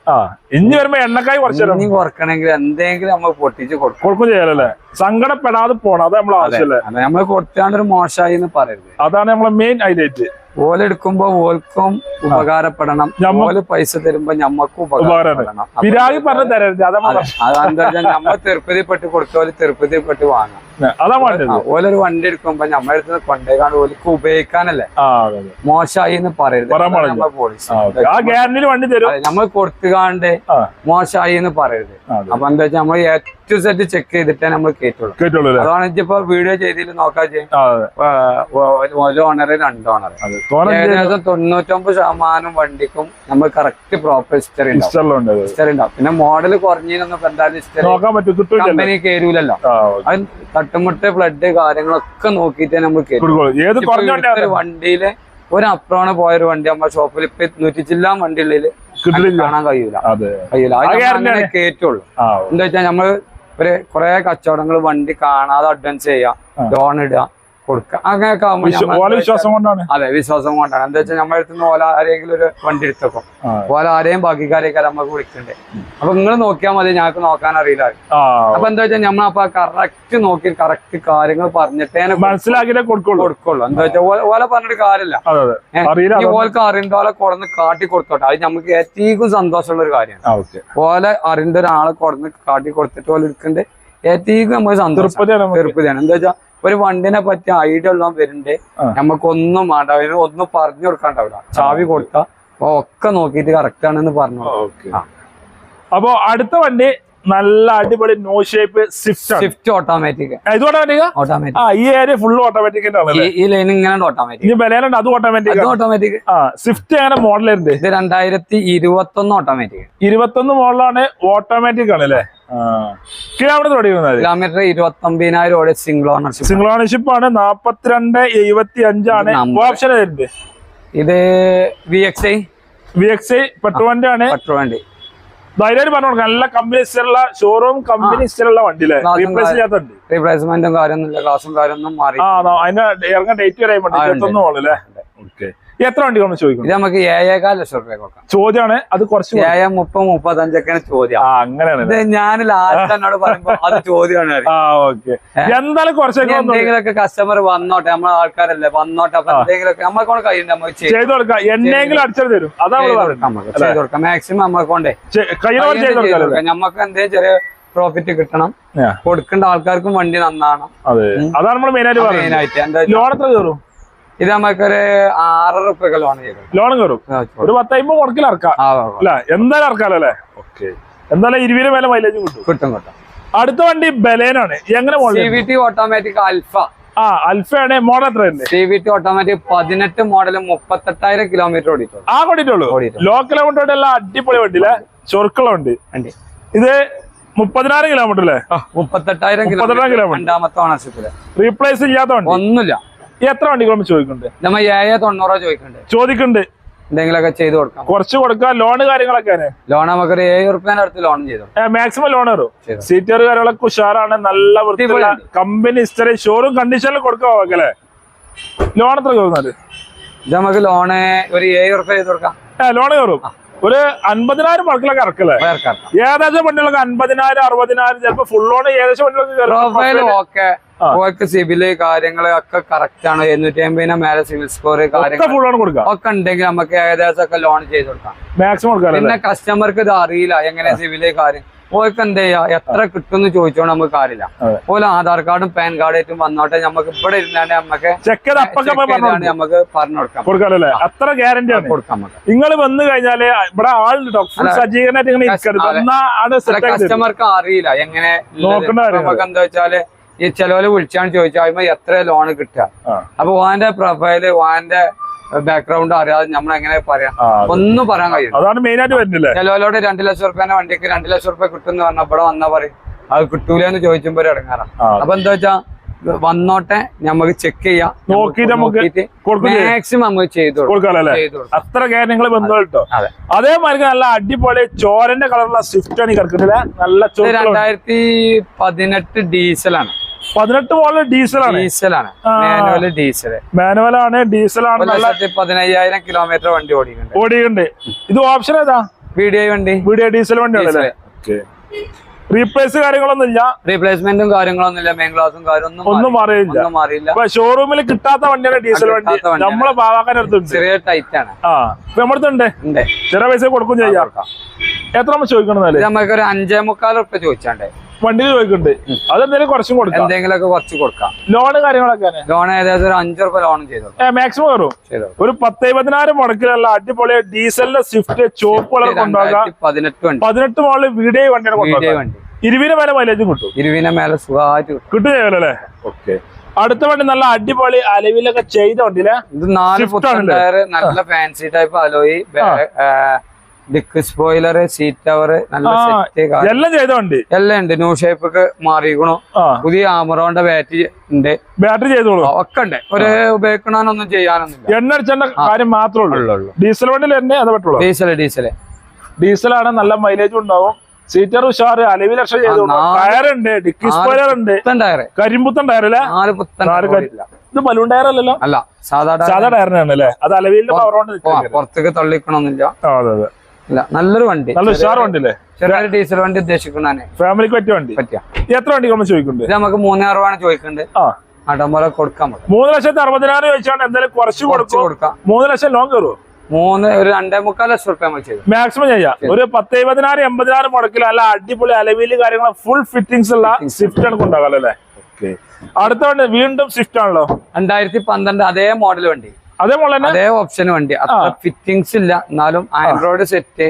ഇനി വരുമ്പോ എണ്ണക്കായി കുറച്ചു കുറക്കണമെങ്കിൽ എന്തെങ്കിലും നമ്മൾ പൊട്ടിച്ച് കൊടുക്കും. കൊടുക്കും ചെയ്യാലല്ലേ? സങ്കടപ്പെടാതെ പോണം അതാ നമ്മളെ ആവശ്യമല്ലേ നമ്മൾ നമ്മൾ കൊടുത്താണ്ട് ഒരു മോശമായി എന്ന് പറയരുത്. അതാണ് നമ്മളെ മെയിൻ ഹൈലൈറ്റ് ഓലെടുക്കുമ്പോ ഓൽക്കും ഉപകാരപ്പെടണം. ഓൽ പൈസ തരുമ്പോ ഞമ്മക്കും ഉപകാരപ്പെടണം. പിരാഗി പറഞ്ഞു തരരുത് അതാ അതെ, അതെന്താ നമ്മ തിരുപ്പതിപ്പെട്ട് കൊടുക്കുക ഓൽ തിരുപ്പതിപ്പെട്ട് വാങ്ങാം. ഓലൊരു വണ്ടി എടുക്കുമ്പോ അടുത്ത് കൊണ്ടേക്കാണ്ട് ഓലിക്ക് ഉപയോഗിക്കാനല്ലേ? മോശമായി എന്ന് പറയരുത്. നമ്മളെ നമ്മൾ കൊടുത്തുകാണ്ട് മോശമായി എന്ന് പറയരുത്. അപ്പൊ എന്താ വെച്ചാൽ നമ്മൾ ടു സെറ്റ് ചെക്ക് ചെയ്തിട്ടേ നമ്മൾ കേട്ടുള്ളൂ അതാണ് ഇപ്പൊ വീഡിയോ ചെയ്തിൽ നോക്കാൻ ഒരു ഓണർ രണ്ട് ഓണർ ഏകദേശം തൊണ്ണൂറ്റൊമ്പത് ശതമാനം വണ്ടിക്കും നമ്മൾ കറക്റ്റ് പ്രോപ്പർ ഹിസ്റ്ററി ഉണ്ടാവും. ഹിസ്റ്ററി ഉണ്ടാവും. പിന്നെ മോഡൽ കുറഞ്ഞിരുന്നൊന്നും ഇപ്പൊ എന്തായാലും ഹിസ്റ്ററി കമ്പനി കയറൂലല്ലോ. അത് തട്ടുമുട്ട് ഫ്ലഡ് കാര്യങ്ങളൊക്കെ നോക്കിയിട്ടേ നമ്മൾ കേട്ടു വണ്ടിയിൽ ഒരു അപ്രോണ് പോയൊരു വണ്ടി നമ്മുടെ ഷോപ്പിൽ ഇപ്പൊ നൂറ്റി ചില്ലാൻ വണ്ടികളിൽ കാണാൻ കഴിയൂല. കഴിയൂല. കേറ്റുള്ളൂ. എന്താ വെച്ചാൽ നമ്മൾ ഒരു കുറെ കച്ചവടങ്ങൾ വണ്ടി കാണാതെ അഡ്വാൻസ് ചെയ്യാം ആ. ലോൺ ഇടുക കൊടുക്കുക അങ്ങനെയൊക്കെ ആകുമ്പോൾ വിശ്വാസം കൊണ്ടാണ്? അതെ വിശ്വാസം കൊണ്ടാണ്. എന്താ വെച്ചാൽ നമ്മുടെ അടുത്ത് നിന്ന് ഓല ആരെങ്കിലും ഒരു വണ്ടി എടുത്തേക്കും. ആ. ഓല ആരെയും ബാക്കിക്കാരെയൊക്കെ നമ്മൾക്ക് വിളിക്കണ്ടേ? അപ്പൊ നിങ്ങൾ നോക്കിയാൽ മതി ഞങ്ങൾക്ക് നോക്കാൻ അറിയില്ല. അപ്പൊ എന്താ വെച്ചാൽ നമ്മളപ്പോ കറക്റ്റ് നോക്കി കറക്റ്റ് കാര്യങ്ങൾ പറഞ്ഞിട്ടേ മനസ്സിലാക്കിയിട്ടേ കൊടുക്കുള്ളൂ. കൊടുക്കുള്ളൂ. എന്താ വെച്ചാൽ ഓല പറഞ്ഞിട്ട് കാര്യമില്ല. ഓലക്ക് അറിയണ്ട ഓല കൊടുന്ന് കാട്ടി കൊടുത്തോട്ടെ. അത് നമുക്ക് ഏറ്റവും സന്തോഷമുള്ള ഒരു കാര്യമാണ് ഓല അറിയേണ്ട ഒരാളെ കൊടന്ന് കാട്ടി കൊടുത്തിട്ട് ഓല എടുക്കണ്ടേ? ഏറ്റവും നമ്മൾ സന്തോഷം. തീർപ്പതിയാണ് എന്താ വെച്ചാൽ ഒരു വണ്ടിനെ പറ്റി ഐഡിയ ഉള്ള വരുന്നുണ്ട്. നമുക്കൊന്നും വേണ്ട അതിന് ഒന്നും പറഞ്ഞു കൊടുക്കാണ്ടാവില്ല ചാവി കൊടുത്ത ഒക്കെ നോക്കിയിട്ട് കറക്റ്റ് ആണെന്ന് പറഞ്ഞു. അപ്പൊ അടുത്ത വണ്ടി നല്ല അടിപൊളി new shape Swift Swift automatic ഇത് ഓട്ടോമാറ്റിക്കാ ഓട്ടോമാറ്റിക് ആ ഈ ഏരിയ ഫുള്ള് ഓട്ടോമാറ്റിക് ഈ ലൈൻ ഇങ്ങനെ ഓട്ടോമാറ്റിക് ഇനി ബലേനുണ്ട് അത് ഓട്ടോമാറ്റിക് ഓട്ടോമാറ്റിക് ആ. സ്വിഫ്റ്റ് അങ്ങനെ മോഡലുണ്ട് ഇത് രണ്ടായിരത്തി ഇരുപത്തി ഒന്ന് ഓട്ടോമാറ്റിക് ഇരുപത്തൊന്ന് മോഡലാണ് ഓട്ടോമാറ്റിക് ആണ് അല്ലേ? കിലോമീറ്റർ ഓടിക്കുന്നത് കിലോമീറ്റർ ഇരുപത്തി ഒമ്പതിനായിരം ഓടി സിംഗിൾ ഓണർഷിപ്പ് സിംഗിൾ ഓണർഷിപ്പ് ആണ് നാപ്പത്തിരണ്ട് എഴുപത്തി അഞ്ചാണ് ഓപ്ഷൻ ഇത് V X I V X I petrol വണ്ടി ആണ് പെട്രോൾ വണ്ടി. ധൈര്യമായിട്ട് പറഞ്ഞു കൊടുക്കാം. നല്ല കമ്പനി ഉള്ള ഷോറൂം കമ്പനി ഉള്ള വണ്ടി അല്ലേ റീപ്ലേസ് ചെയ്യാത്ത വണ്ടി റീപ്ലേസ്മെന്റും കാര്യമൊന്നുമില്ല. ക്ലാസ്സും കാര്യമൊന്നും മാറി. ആ അതാ, അതിന്റെ ഇറങ്ങാൻ ഡേറ്റ് വരെ ഇരുപത്തൊന്നും ആണല്ലേ ഓക്കെ എത്ര വണ്ടി കൊണ്ട് ചോദിക്കും ഇത് നമുക്ക് ഏഴേകാൽ ലക്ഷം റുപ്യ കൊടുക്കാം ചോദ്യമാണ് അത് കുറച്ച് കുറ- ഏഴ് മുപ്പത് മുപ്പത്തഞ്ചൊക്കെയാണ് ചോദ്യം. അങ്ങനെയാണ് ഞാൻ ലാസ്റ്റ് എന്നോട് പറയുമ്പോ അത് ചോദ്യമാണ്. എന്തായാലും കുറച്ചൊക്കെ എന്തെങ്കിലുമൊക്കെ കസ്റ്റമർ വന്നോട്ടെ നമ്മളെ ആൾക്കാരല്ലേ വന്നോട്ടെ അപ്പൊ എന്തെങ്കിലുമൊക്കെ നമ്മളെ കൊണ്ട് കഴിയുന്നുണ്ട് ചെയ്ത് ചെയ്ത് കൊടുക്കാം. എന്നെങ്കിലും അടിച്ചത് തരും. അതാണ് കൊടുക്കാം മാക്സിമം നമ്മളെ കൊണ്ടേ. നമ്മക്ക് നമുക്ക് എന്തെങ്കിലും ചെറിയ പ്രോഫിറ്റ് കിട്ടണം. കൊടുക്കേണ്ട ആൾക്കാർക്കും വണ്ടി നന്നാണ് അതെ. അതാണ് നമ്മൾ മെയിൻ ആയിട്ട് ലോൺ എത്ര കയറും? ഇത് നമുക്കൊരു ആറര റുപ്യൊക്കെ ലോൺ ചെയ്തു ലോൺ കയറും ഒരു പത്തൈമ്പത് കുറക്കിൽ ഇറക്കാം അല്ല? എന്തായാലും ഇറക്കാലോ അല്ലേ? ഓക്കെ. എന്തായാലും ഇരുപതിന് മേലെ മൈലേജ് കിട്ടും. കിട്ടും കിട്ടും. അടുത്ത വണ്ടി ബലേനാണ്. എങ്ങനെ ഓട്ടോമാറ്റിക് അൽഫ ആ അൽഫയാണ് മോഡൽ എത്ര സി വി ടി ഓട്ടോമാറ്റിക് പതിനെട്ട് മോഡൽ മുപ്പത്തെട്ടായിരം കിലോമീറ്റർ ഓടിയിട്ടുള്ളൂ. ആ ഓടിയിട്ടുള്ളൂ. ലോ കിലോമീറ്റർ എല്ലാം അടിപൊളി വണ്ടി അല്ലേ ചൊറുക്കുള്ള വണ്ടി. ഇത് മുപ്പതിനായിരം കിലോമീറ്റർ അല്ലേ? മുപ്പത്തെട്ടായിരം കിലോമീറ്റർ. രണ്ടാമത്തെ ഓണർഷിപ്പിൽ റീപ്ലേസ് ചെയ്യാത്ത വണ്ടി. ഒന്നുമില്ല. എത്ര വണ്ടികൾ ചോദിക്കുന്നുണ്ട്? നമ്മ ഏഴ് തൊണ്ണൂറോ ചോദിക്കുന്നുണ്ട്. ചോദിക്കുന്നുണ്ട്. എന്തെങ്കിലുമൊക്കെ ചെയ്ത് കൊടുക്കാം. കുറച്ച് കൊടുക്കാം ലോൺ കാര്യങ്ങളൊക്കെ ലോൺ നമുക്കൊരു ഏഴ് റുപ്യേന്റെ അടുത്ത് ലോൺ ചെയ്തു. മാക്സിമം ലോൺ വരും. സീറ്റർ കാര്യങ്ങളൊക്കെ ഉഷാറാണ് നല്ല വൃത്തിയുള്ള കമ്പനി ഹിസ്റ്ററി ഷോറൂം കണ്ടീഷനിൽ കൊടുക്കാം അല്ലേ ലോൺ എത്ര കയറുന്നത് ഇത് നമുക്ക് ലോണ് ഒരു ഏഴ് റുപ്യ ചെയ്ത് കൊടുക്കാം. ലോൺ കയറും ഒരു അൻപതിനായിരം വർക്കിലൊക്കെ ഇറക്കല്ലേ? ഏകദേശം വണ്ടികളൊക്കെ അൻപതിനായിരം അറുപതിനായിരം ചിലപ്പോ ഫുൾ ഓൺ ഏകദേശം വണ്ടികളൊക്കെ. ഓർക്ക് സിബിൽ കാര്യങ്ങൾ ഒക്കെ കറക്റ്റ് ആണ്. എണ്ണൂറ്റി അമ്പതിന് മേലെ സിവിൽ സ്കോർ ഒക്കെ കാര്യങ്ങൾ ഒക്കെ ഉണ്ടെങ്കിൽ നമുക്ക് ഏകദേശം ഒക്കെ ലോൺ ചെയ്ത് കൊടുക്കാം. മാക്സിമം കൊടുക്കാം പിന്നെ കസ്റ്റമർക്ക് ഇത് അറിയില്ല എങ്ങനെ സിവിൽ കാര്യം ഓർക്ക് എന്ത് ചെയ്യാ? എത്ര കിട്ടും ചോദിച്ചോണ്ട് നമുക്ക് കാര്യമില്ല. ഓല ആധാർ കാർഡും പാൻ കാർഡും ആയിട്ടും വന്നോട്ടെ. നമുക്ക് ഇവിടെ ഇരുന്നാണ്ട് നമുക്ക് നമുക്ക് പറഞ്ഞു കൊടുക്കാം. കൊടുക്കാമല്ലേ അത്ര ഗ്യാരണ്ടി ആണ്. കൊടുക്കാം നമുക്ക്. നിങ്ങൾ വന്നു കഴിഞ്ഞാൽ ഇവിടെ ആളുണ്ട്. കസ്റ്റമർക്ക് അറിയില്ല. എങ്ങനെ. നമുക്ക് എന്താ വെച്ചാൽ ഈ ചിലവര് വിളിച്ചാണ് ചോദിച്ചാൽ എത്ര ലോൺ കിട്ടുക. അപ്പൊ വാന്റെ പ്രൊഫൈൽ വാന്റെ ബാക്ക്ഗ്രൗണ്ട് അറിയാതെ നമ്മൾ എങ്ങനെ പറയാം ഒന്നും പറയാൻ കഴിയില്ല. അതാണ് മെയിൻ ആയിട്ട് വരുന്നില്ലേ? ചിലവരോട് രണ്ടു ലക്ഷം റുപ്യ വണ്ടിക്ക് രണ്ടു ലക്ഷം റുപ്യ കിട്ടും എന്ന് പറഞ്ഞ ഇവിടെ വന്നാ പറയും. അത് കിട്ടൂലെന്ന് ചോദിച്ചുമ്പോ ഒരു ഇടങ്ങാറാ. ആ. അപ്പൊ എന്താ വെച്ചാ വന്നോട്ടെ നമുക്ക് ചെക്ക് ചെയ്യാം. നോക്കിയിട്ട് നമുക്ക് മാക്സിമം നമുക്ക് ചെയ്തു കൊടുക്കാം. അത്ര കാര്യം ബന്ധപ്പെട്ടോ അതേമാതിരി നല്ല അടിപൊളി ചോരന്റെ കളറുള്ള സ്വിഫ്റ്റ് ആണ് കിടക്കുന്നത് കിടക്കുന്നില്ല നല്ല രണ്ടായിരത്തി പതിനെട്ട് ഡീസലാണ്. പതിനെട്ട് മോഡൽ ഡീസലാണ്. ഡീസലാണ്. മാനുവൽ ഡീസൽ മാനുവൽ ആണ് ഡീസലാണ്. പതിനയ്യായിരം കിലോമീറ്റർ വണ്ടി ഓടിക്കുന്നുണ്ട് ഓടിയിട്ടുണ്ട്. ഇത് ഓപ്ഷൻ ഏതാ? വീഡിയോ വണ്ടി. വീഡിയോ ഡീസൽ വണ്ടി ഓക്കെ. റീപ്ലേസ് കാര്യങ്ങളൊന്നും ഇല്ല റീപ്ലേസ്മെന്റും കാര്യങ്ങളൊന്നും ഇല്ല മെയിൻ ഗ്ലാസും കാര്യമൊന്നും ഒന്നും മാറി- മാറിയില്ല. ഒന്നും മാറിയില്ല. അപ്പൊ ഷോറൂമിൽ കിട്ടാത്ത വണ്ടിയാണ് ഡീസൽ വണ്ടി. നമ്മളെ ബാവാക്കാൻ അടുത്തുണ്ട് ചെറിയ ടൈറ്റ് ആണ്. ആ ഇപ്പൊ നമ്മളടുത്തുണ്ട് ഉണ്ട്. ചെറിയ പൈസ കൊടുക്കും ചെയ്യാം. എത്ര നമ്മൾ ചോദിക്കണം നമുക്ക് ഒരു അഞ്ചേ മുക്കാൽ റുപ്യ ചോദിച്ചാണ്ടേ. വണ്ടി ചോദിക്കുന്നുണ്ട്. അതെന്തെങ്കിലും കുറച്ചും കൊടുക്കാം. എന്തെങ്കിലുമൊക്കെ കുറച്ച് കൊടുക്കാം. ലോണ് കാര്യങ്ങളൊക്കെ ലോൺ ഏകദേശം ഒരു അഞ്ചു റുപ്യ ലോണും ചെയ്തു മാക്സിമം കയറും ഒരു പത്ത് പതിനായിരം മുടക്കിലുള്ള അടിപൊളി ഡീസലിന്റെ സ്വിഫ്റ്റ് ചോപ്പ് കളർ കൊണ്ടുപോകാം പതിനെട്ട് വണ്ടി. പതിനെട്ട് മോളിൽ വീഡിയോ വണ്ടിയാണ് കൊണ്ടുപോകാം ഇരുപതിന് മേലെ മൈലേജും കിട്ടും. ഇരുവിനെ മേലെ സുഖമായിട്ട് കിട്ടും. കിട്ടും ചെയ്യലല്ലേ ഓക്കെ. അടുത്ത വണ്ടി നല്ല അടിപൊളി അലവിലൊക്കെ ചെയ്ത വണ്ടിയിലെ ഇത് നാല് ടയർ നല്ല fancy type alloy dicky spoiler seat tower നല്ല സെറ്റ് എല്ലാം ചെയ്തോണ്ട്. എല്ലാം ഉണ്ട്. ന്യൂ ഷേപ്പൊക്കെ മാറിക്കണു ആ. പുതിയ ആമറോന്റെ ബാറ്ററി ഉണ്ട്. ബാറ്ററി ചെയ്തോളൂ. ഒക്കെ ഉണ്ട്. ഒരു ഉപയോഗിക്കണമെന്നൊന്നും ചെയ്യാനൊന്നും എണ്ണ അടിച്ചേണ്ട കാര്യം മാത്രമേ ഉള്ളൂ. ഡീസൽ വണ്ടിയിൽ എണ്ണ അത് പറ്റുള്ളൂ ഡീസൽ ഡീസൽ ഡീസലാണ് നല്ല മൈലേജ് ഉണ്ടാവും. സീറ്റർ ഉഷാർ അലവി ലക്ഷം ചെയ്തോളൂ. ഉണ്ട് ഡിക്കി സ്പോയിലർ ഉണ്ട്. കരിമ്പുത്തൻ ടയർ അല്ലേ? നാല് പുത്തൻ. ഇത് ബലൂൺ ടയർ അല്ലല്ലോ? അല്ല സാധാരണ സാധാ ടയറിനാണ് അല്ലേ അത് അലവിയിലെ പവർ കൊണ്ട് പുറത്തേക്ക് തള്ളിക്കണമെന്നില്ല അതെ അതെ. ഇല്ല നല്ലൊരു വണ്ടി. നല്ല ഉഷാർ വണ്ടി അല്ലേ ചെറിയൊരു ഡീസൽ വണ്ടി ഉദ്ദേശിക്കുന്നതാണ് ഫാമിലിക്ക് പറ്റിയ വണ്ടി? പറ്റിയ. എത്ര വണ്ടി നമ്മൾ ചോദിക്കുന്നുണ്ട്? ഇത് നമുക്ക് മൂന്നേ അറുപതാണ് ചോദിക്കുന്നുണ്ട് ആ. അടംപോലെ കൊടുക്കാൻ പറ്റും മൂന്ന് ലക്ഷത്തി അറുപതിനായിരം ചോദിച്ചാണ് എന്തായാലും കുറച്ച് കൊടുക്കാം. മൂന്ന് ലക്ഷം ലോൺ കയറുമോ മൂന്ന് ഒരു രണ്ടേ മുക്കാൽ ലക്ഷം റുപ്യ മാക്സിമം ചെയ്യാം. ഒരു പത്ത് എഴുപതിനായിരം എൺപതിനായിരം മുടക്കിൽ അല്ല അടിപൊളി അലവിൽ കാര്യങ്ങൾ ഫുൾ ഫിറ്റിംഗ്സ് ഉള്ള സ്വിഫ്റ്റ് ആണ് കൊണ്ടാകാം അല്ലേ? ഓക്കെ അടുത്ത വണ്ടി വീണ്ടും സ്വിഫ്റ്റ് ആണല്ലോ? രണ്ടായിരത്തി പന്ത്രണ്ട് അതേ മോഡൽ വണ്ടി. അതേപോലെ അതേ ഓപ്ഷൻ വണ്ടി. ഫിറ്റിങ്സ് ഇല്ല. എന്നാലും ആൻഡ്രോയിഡ് സെറ്റ്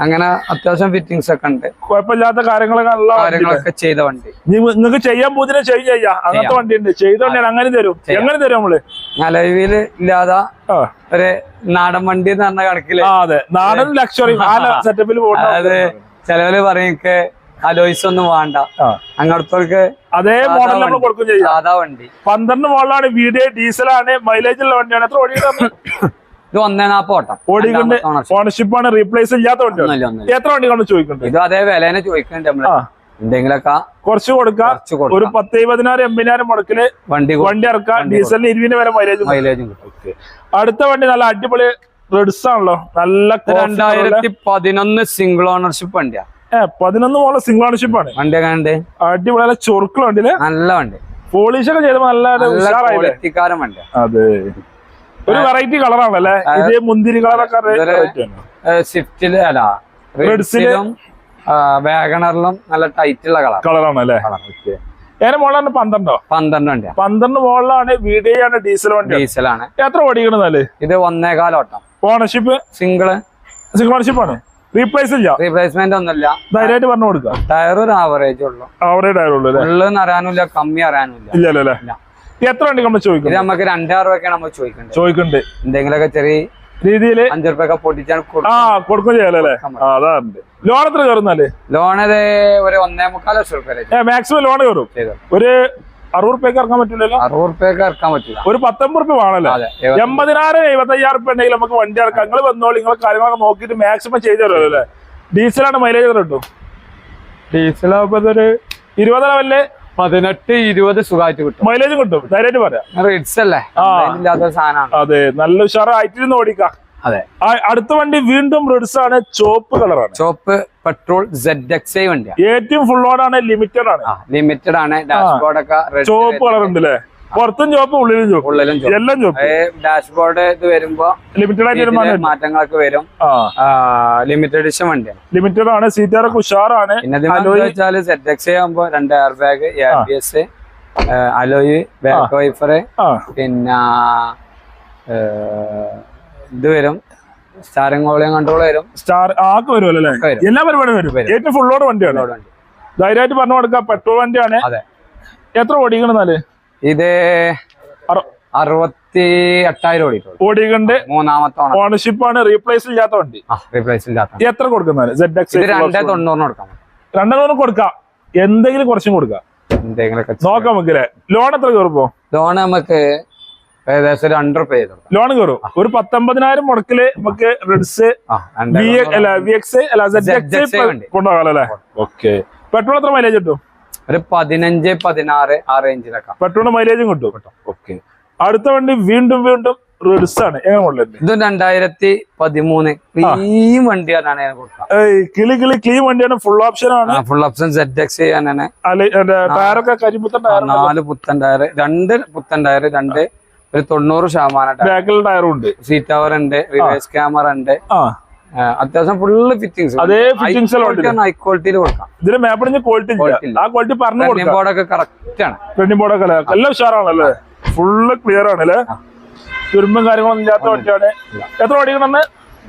അങ്ങനെ അത്യാവശ്യം ഫിറ്റിങ്സ് ഒക്കെ ഉണ്ട്. കുഴപ്പമില്ലാത്ത കാര്യങ്ങളൊക്കെ ചെയ്ത വണ്ടി. നിങ്ങൾക്ക് ചെയ്യാൻ പോകുന്ന ചെയ്യും. ചെയ്യാം. അങ്ങനത്തെ വണ്ടി ഉണ്ട് ചെയ്തോണ്ടാണ് അങ്ങനെ തരും. എങ്ങനെ തരും നമ്മൾ? നിലവിൽ ഇല്ലാതെ ഒരു നാടൻ വണ്ടി എന്ന് പറഞ്ഞ കണക്കിൽ. നാടൻ ലക്ഷറി സെറ്റപ്പിൽ പോകുന്ന അതായത് ചിലവര് പറയും അലോയ്സ് ഒന്നും വേണ്ട അങ്ങനത്തെ അതേ മോഡൽ നമ്മൾ കൊടുക്കും ചെയ്യാം. സാധാ വണ്ടി. പന്ത്രണ്ട് മോഡലാണ് വീഡിയോ ഡീസലാണ് മൈലേജ് ഉള്ള വണ്ടിയാണ്. എത്ര ഓടിയിട്ട് ഇത്? ഒന്നേ നാപ്പ് ഓട്ടം ഓടിക്കൊണ്ട് ഓണർഷിപ്പ് ആണ് റീപ്ലേസ് ഇല്ലാത്ത വണ്ടിയാണ്. ഒന്നുമില്ല എത്ര വണ്ടി കൊണ്ട് ചോദിക്കുന്നുണ്ട് ഇത് അതേ വിലേനെ ചോദിക്കുന്നുണ്ട് നമ്മൾ. എന്തെങ്കിലൊക്കെ കുറച്ച് കൊടുക്കാം. ഒരു പത്ത് ഇരുപതിനായിരം എൺപതിനായിരം മുടക്കിൽ വണ്ടി വണ്ടി ഇറക്കാം. ഡീസലിന് ഇരുപതിന് വരെ മൈലേജ് മൈലേജും അടുത്ത വണ്ടി നല്ല അടിപൊളി റെഡ്സ് ആണല്ലോ. നല്ല രണ്ടായിരത്തി പതിനൊന്ന് സിംഗിൾ ഓണർഷിപ്പ് വണ്ടിയാ. പതിനൊന്ന് മോളെ സിംഗിൾ ഓണർഷിപ്പ് ആണ്. വണ്ടി കണ്ട്? അടിപൊളി നല്ല ചൊറുക്കുള്ള വണ്ടിയിൽ നല്ല വണ്ടി. പോളിഷ് ഒക്കെ ചെയ്തപ്പോ നല്ല വണ്ടി. അതെ. ഒരു വെറൈറ്റി കളറാണല്ലേ ഇതേ മുന്തിരി കളറൊക്കെ. സ്വിഫ്റ്റിൽ അല്ല റെഡ്സിൽ വേഗണറിലും നല്ല ടൈറ്റ് ഉള്ള കളർ കളറാണല്ലേ ഏറെ മോളാണ് പന്ത്രണ്ടോ? പന്ത്രണ്ട് വണ്ടി പന്ത്രണ്ട് മോളിലാണ് വീഡിയോ ഡീസൽ വണ്ടി ഡീസലാണ് എത്ര ഓടിക്കണെന്നാൽ ഇത് ഒന്നേകാലോട്ടം ഓണർഷിപ്പ് സിംഗിൾ സിംഗിൾ ഓണർഷിപ്പ് ആണ്. റീപ്ലേസ് ഇല്ല. റീപ്ലേസ്മെന്റ് ഒന്നുമില്ല. ധൈര്യമായിട്ട് പറഞ്ഞു കൊടുക്കുക. ടയർ ഒരു ആവറേജ് ഉള്ളു. ആവറേജ് ടയർ ഉള്ളു ഉള്ളെന്ന് അറിയാനില്ല കമ്മി അറിയാനില്ല. ഇല്ലല്ലോ ഇല്ല. എത്ര വണ്ടി നമ്മൾ ചോദിക്കുന്നത് ചോദിക്കും നമുക്ക് രണ്ടായിരം അറുപൊക്കെയാണ് നമ്മൾ ചോദിക്കുന്നത്. ചോദിക്കുന്നുണ്ട്. എന്തെങ്കിലുമൊക്കെ ചെറിയ രീതിയിൽ അഞ്ചു റുപ്യൊക്കെ പൊട്ടിച്ചാണ് കൊടുക്കും ചെയ്യാലോ അതാണ്ട്. ലോൺ എത്ര കയറുന്നാൽ ലോൺ ഒരു ഒന്നേ മുക്കാൽ ലക്ഷം രൂപ മാക്സിമം ലോൺ കയറും. ഒരു അറുപത് റുപ്യക്ക് ഇറക്കാൻ പറ്റില്ലല്ലോ? അറുപത് റുപ്യക്ക് ഇറക്കാൻ പറ്റില്ല. ഒരു പത്തൊമ്പത് റുപ്യ വേണല്ലേ എൺപതിനായിരം എഴുപത്തി- എഴുപത്തയ്യായിരം റുപ്യ ഉണ്ടെങ്കിൽ നമുക്ക് വണ്ടി ഇറക്കാം. നിങ്ങൾ വന്നോളൂ നിങ്ങൾ കാര്യങ്ങളൊക്കെ നോക്കിയിട്ട് മാക്സിമം ചെയ്തു തരുമല്ലോ അല്ലേ? ഡീസലാണ് മൈലേജ് കിട്ടും? ഡീസലാകുമ്പോ ഇതൊരു ഇരുപത് ലെവലിൽ പതിനെട്ട് ഇരുപത് സുഖമായിട്ട് കിട്ടും. മൈലേജ് കിട്ടും. ധൈര്യമായിട്ട് പറയാം. റിഡ്സ് അല്ലേ? ആ. ഇല്ലാത്ത സാധനമാണ്. അതെ നല്ല ഉഷാറായിട്ടിരുന്ന് ഓടിക്കാം. അതെ. അടുത്ത വണ്ടി വീണ്ടും റിഡ്സ് ആണ് ചോപ്പ് കളറാണ് ചോപ്പ് പെട്രോൾ സെഡ് എക്സ് ഐ വണ്ടി ഏറ്റവും ഫുൾ ഓടാണ് ലിമിറ്റഡ് ആണ്. ലിമിറ്റഡ് ആണ്. ഡാഷ്ബോർഡ് ഒക്കെ ചുവപ്പ് കളർ ഉണ്ട് അല്ലേ പുറത്തും ചോപ്പ് ഉള്ളിലും ചോപ്പ് ഉള്ളിലും എല്ലാം ചോപ്പ് ഡാഷ്ബോർഡ് ഇത് വരുമ്പോ ലിമിറ്റഡ് ആയിട്ട് മാറ്റങ്ങളൊക്കെ വരും. ലിമിറ്റഡ് എഡിഷൻ വണ്ടിയാണ്. ലിമിറ്റഡ് ആണ് സീറ്റാറൊക്കെ ഉഷാറാണ്. വെച്ചാൽ സെഡ് എക്സ് ഐ ആകുമ്പോ രണ്ട് air bag A B S alloy back wiper പിന്നെ ഇത് വരും. സ്റ്റാറിംഗ് വോളിയം കൺട്രോൾ വരും. സ്റ്റാർ ആക്ക് വരുമല്ലോ അല്ലേ. എല്ലാ പരിപാടിയും വരും. ഏറ്റവും ഫുൾ ഓട് വണ്ടിയാണ് ധൈര്യമായിട്ട് പറഞ്ഞു കൊടുക്കാം. പെട്രോൾ വണ്ടിയാണ്. അതെ. എത്ര ഓടിക്കണെന്നാൽ ഇത് അറുപത്തി എട്ടായിരം ഓടിയിട്ടുള്ളൂ. ഓടിക്കണ്ട്. മൂന്നാമത്തെ ഓണം. ഓണർഷിപ്പ് ആണ്. റീപ്ലേസ് ഇല്ലാത്ത വണ്ടി. റീപ്ലേസ് ഇല്ലാത്ത എത്ര കൊടുക്കുന്നത് സെഡ് എക്സ് രണ്ടേ തൊണ്ണൂറിന് കൊടുക്കാം. രണ്ടേ രണ്ടെണ്ണം കൊടുക്കാം. എന്തെങ്കിലും കുറച്ചും കൊടുക്കാം. എന്തെങ്കിലും നോക്കാം നമുക്ക് ലോൺ എത്ര കയറുമ്പോ ലോൺ നമുക്ക് ഏകദേശം രണ്ട് റുപ്യ ലോൺ കയറും. ഒരു പത്തൊമ്പതിനായിരം മുടക്കിൽ നമുക്ക് റെഡ്സ് ആ രണ്ടേ വി അല്ല വി എക്സ് അല്ല സെഡ് ZXA എക്സ് വണ്ടി. കൊണ്ടുപോകാം അല്ലേ? ഓക്കെ. പെട്രോൾ എത്ര മൈലേജ് കിട്ടും? ഒരു പതിനഞ്ച് പതിനാറ് ആ റേഞ്ചിലൊക്കെ പെട്രോളിന് മൈലേജും കിട്ടും. ഓക്കെ. അടുത്ത വണ്ടി വീണ്ടും വീണ്ടും റെഡ്സ് ആണ്. ഇത് രണ്ടായിരത്തി പതിമൂന്ന്. ക്ലീൻ വണ്ടിയാണ് ഞാൻ കൊടുക്കാം ഏയ് കിളി കിളി ക്ലീൻ വണ്ടിയാണ്. ഫുൾ ഓപ്ഷൻ ആണ്. ഫുൾ ഓപ്ഷൻ സെറ്റ് എക്സ് ചെയ്യാനാണ്. അല്ല ടയറൊക്കെ കരിമ്പുത്തൻ ടയർ നാല് പുത്തൻ ടയർ രണ്ട് പുത്തൻ ടയർ രണ്ട് ഒരു തൊണ്ണൂറ് ശതമാനം ബാക്കിൽ ടയറും ഉണ്ട്. സീറ്റ് കവർ ഉണ്ട് റിവേഴ്സ് ക്യാമറ ഉണ്ട്. അത്യാവശ്യം ഫുള്ള് ഫിറ്റിംഗ്സ് അതേ ഫിറ്റിംഗ്സ്. ഹൈ ക്വാളിറ്റിയിൽ കൊടുക്കാം. ഇതിന് മാപ്പിടിഞ്ഞ് ക്വാളിറ്റി ആ ക്വാളിറ്റി പറഞ്ഞു കൊടുക്കാം. ബോർഡൊക്കെ കറക്റ്റ് ആണ്. ട്രെൻഡിംഗ് ബോർഡൊക്കെ അല്ലേ? എല്ലാം ഉഷാറാണല്ലേ? ഫുള്ള് ക്ലിയർ ആണല്ലേ തുരുമ്പും കാര്യങ്ങളൊന്നും ഇല്ലാത്ത വണ്ടിയാണ്. എത്ര ഓടിക്കണമെന്ന്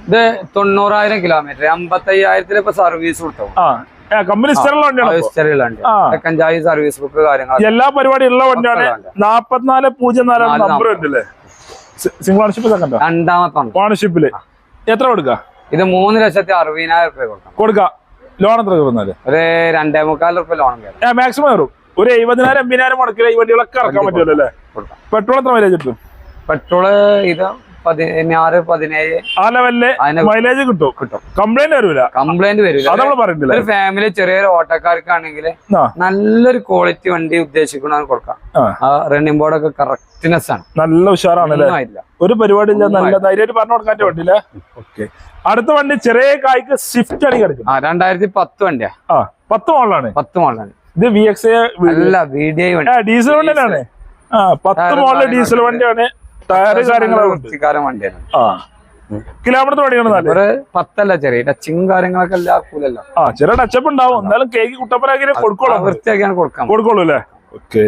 ഇത് തൊണ്ണൂറായിരം കിലോമീറ്റർ അമ്പത്തയ്യായിരത്തിൽ ഇപ്പൊ സർവീസ് കൊടുത്തു? കമ്പനി. കഞ്ചായി സർവീസ് ബുക്ക് കാര്യങ്ങൾ എല്ലാ പരിപാടിയും ഉള്ള വണ്ടിയാണ്. നാപ്പത്തിനാല് പൂജ്യം നാല് നമ്പർ ഉണ്ടല്ലേ? സിംഗിൾ ഓണർഷിപ്പ് സെക്കൻഡോ രണ്ടാമത്തെ ഓണർഷിപ്പിൽ എത്ര കൊടുക്ക? ഇത് മൂന്ന് ലക്ഷത്തി അറുപതിനായിരം രൂപ കൊടുക്കാം. ലോൺ എത്ര കയറുന്നാൽ ഒരു രണ്ടേ മുക്കാൽ റുപ്യ ലോൺ കയറും മാക്സിമം കയറും ഒരു എഴുപതിനായിരം എൺപതിനായിരം മുടക്കില്ല ഈ വണ്ടികളൊക്കെ ഇറക്കാൻ പറ്റുമല്ലോ അല്ലേ? പെട്രോൾ എത്ര മൈലേജ് കിട്ടും? പെട്രോൾ ഇത് പതിനാറ് പതിനേഴ് ആ ലെവലിൽ മൈലേജ് കിട്ടും. കിട്ടും. കംപ്ലൈന്റ് വരൂല. കംപ്ലൈന്റ് പറഞ്ഞിട്ടില്ല ഒരു ഫാമിലി ചെറിയൊരു ഓട്ടക്കാർക്കാണെങ്കിൽ നല്ലൊരു ക്വാളിറ്റി വണ്ടി ഉദ്ദേശിക്കണമെന്ന് കൊടുക്കാം. റണ്ണിംഗ് ബോർഡൊക്കെ കറക്റ്റ്നെസ് ആണ്. നല്ല ഒന്നും ഒരു പരിപാടി ഇല്ല നല്ല ധൈര്യമായിട്ട് പറഞ്ഞു കൊടുക്കാൻ വണ്ടിയില്ല? ഓക്കെ. അടുത്ത വണ്ടി ചെറിയ കായ്ക്ക് സ്വിഫ്റ്റ് ആണ് കിടക്കുന്നത് ആ രണ്ടായിരത്തി പത്ത് വണ്ടിയാ. പത്ത് മോളിലാണ് പത്ത് മോളാണ് ഇത് വി എക്സ് അല്ല ഡീസൽ വണ്ടി. തന്നെയാണ് ആ പത്ത് മോളിലെ ഡീസൽ വണ്ടിയാണ്. ടയറ് കാര്യങ്ങളൊക്കെ വണ്ടിയാണ്. ആ. കിലോമീറ്റർ ഒരു പത്തല്ല ചെറിയ ടച്ചിങ് കാര്യങ്ങളൊക്കെ എല്ലാം ആക്കൂലല്ലോ. ആ ചെറിയ ടച്ചപ്പ് ഉണ്ടാവും. എന്നാലും കേക്ക് കുട്ടപ്പനാക്കി കൊടുക്കോളൂ വൃത്തിയാക്കിയാണ് കൊടുക്കാം കൊടുക്കോളൂ അല്ലേ? ഓക്കെ.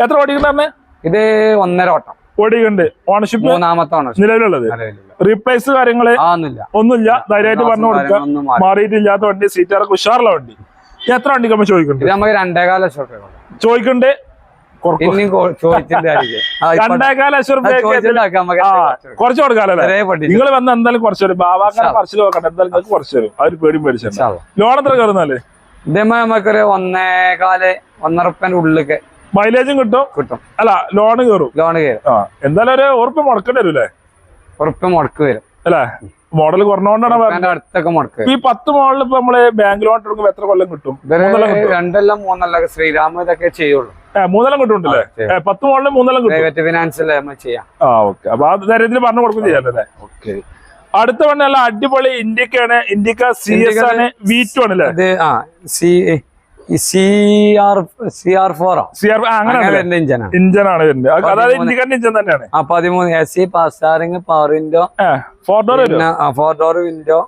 എത്ര ഓടിക്കണ്ടെ ഇത് ഒന്നര ഓട്ടം. ഓടിയുണ്ട് ഓണർഷിപ്പ് മൂന്നാമത്തെ നിലവിലുള്ളത്? റീപ്ലേസ് കാര്യങ്ങൾ? ഒന്നുമില്ല. ധൈര്യമായിട്ട് പറഞ്ഞു കൊടുക്കാം. മാറിയിട്ടില്ലാത്ത വണ്ടി സീറ്റാറൊക്കെ ഉഷാറുള്ള വണ്ടി. എത്ര വണ്ടിക്ക് നമ്മൾ ചോദിക്കുന്നുണ്ട്? നമുക്ക് രണ്ടേകാല ലക്ഷം കുറച്ച് കൊടുക്കാം. കുറച്ച് കൊടുക്കാമല്ലേ ചെറിയ വണ്ടി നിങ്ങൾ വന്ന എന്തായാലും കുറച്ച് വരും ബാബാക്കാരെ പറിച്ചു നോക്കട്ടെ എന്തായാലും നിങ്ങൾക്ക് കുറച്ച് വരും അവർ പേടി പേടിച്ചു. ലോൺ എത്ര കയറുന്നാൽ? ഇതേമാതിരി നമുക്കൊരു ഒന്നേകാൽ കാൽ റുപ്യന്റെ ഉള്ളിലൊക്കെ മൈലേജും കിട്ടും? കിട്ടും. അല്ല ലോൺ കയറും. ലോൺ കയറും. എന്തായാലും ഒരു ഉറപ്പ് മുടക്കേണ്ടി വരും അല്ലേ ഉറപ്പ് മുടക്ക് വരും. അല്ലേ? മോഡൽ കുറഞ്ഞോണ്ടാണ് അടുത്തൊക്കെ മുടക്ക് ഈ പത്ത് മോഡൽ ഇപ്പൊ നമ്മൾ ബാങ്ക് ലോൺ എടുക്കുമ്പോ എത്ര കൊല്ലം കിട്ടും? രണ്ടെല്ലാം മൂന്നല്ല ശ്രീരാമ ഇതൊക്കെ ചെയ്യുള്ളൂ. ഏ, കിട്ടുന്നുണ്ടല്ലേ. പത്ത് മോഡൽ മൂന്നെല്ലാം കിട്ടും. പ്രൈവറ്റ് ഫിനാൻസിൽ നമ്മൾ ചെയ്യാം. ആ ഓക്കെ. അപ്പൊ ആ ധൈര്യത്തിൽ പറഞ്ഞു കൊടുക്കും ചെയ്യാല്ലേ ഓക്കെ. അടുത്ത വണ്ടി നല്ല അടിപൊളി ഇന്ത്യക്കാണ്. ഇന്ത്യക്ക സി എസ് ആണ് വി ടു ആണ് അല്ലേ C C R C R ഫോറോ C R അങ്ങനെ വരുന്ന ഇഞ്ചനാണ് ഇഞ്ചൻ ആണ്. വരുന്നത് അതായത് ഇന്ത്യക്കാരന്റെ ഇഞ്ചൻ തന്നെയാണ്. ആ പതിമൂന്ന്. A C പാസ്റ്റാറിങ് power window. Four door four door window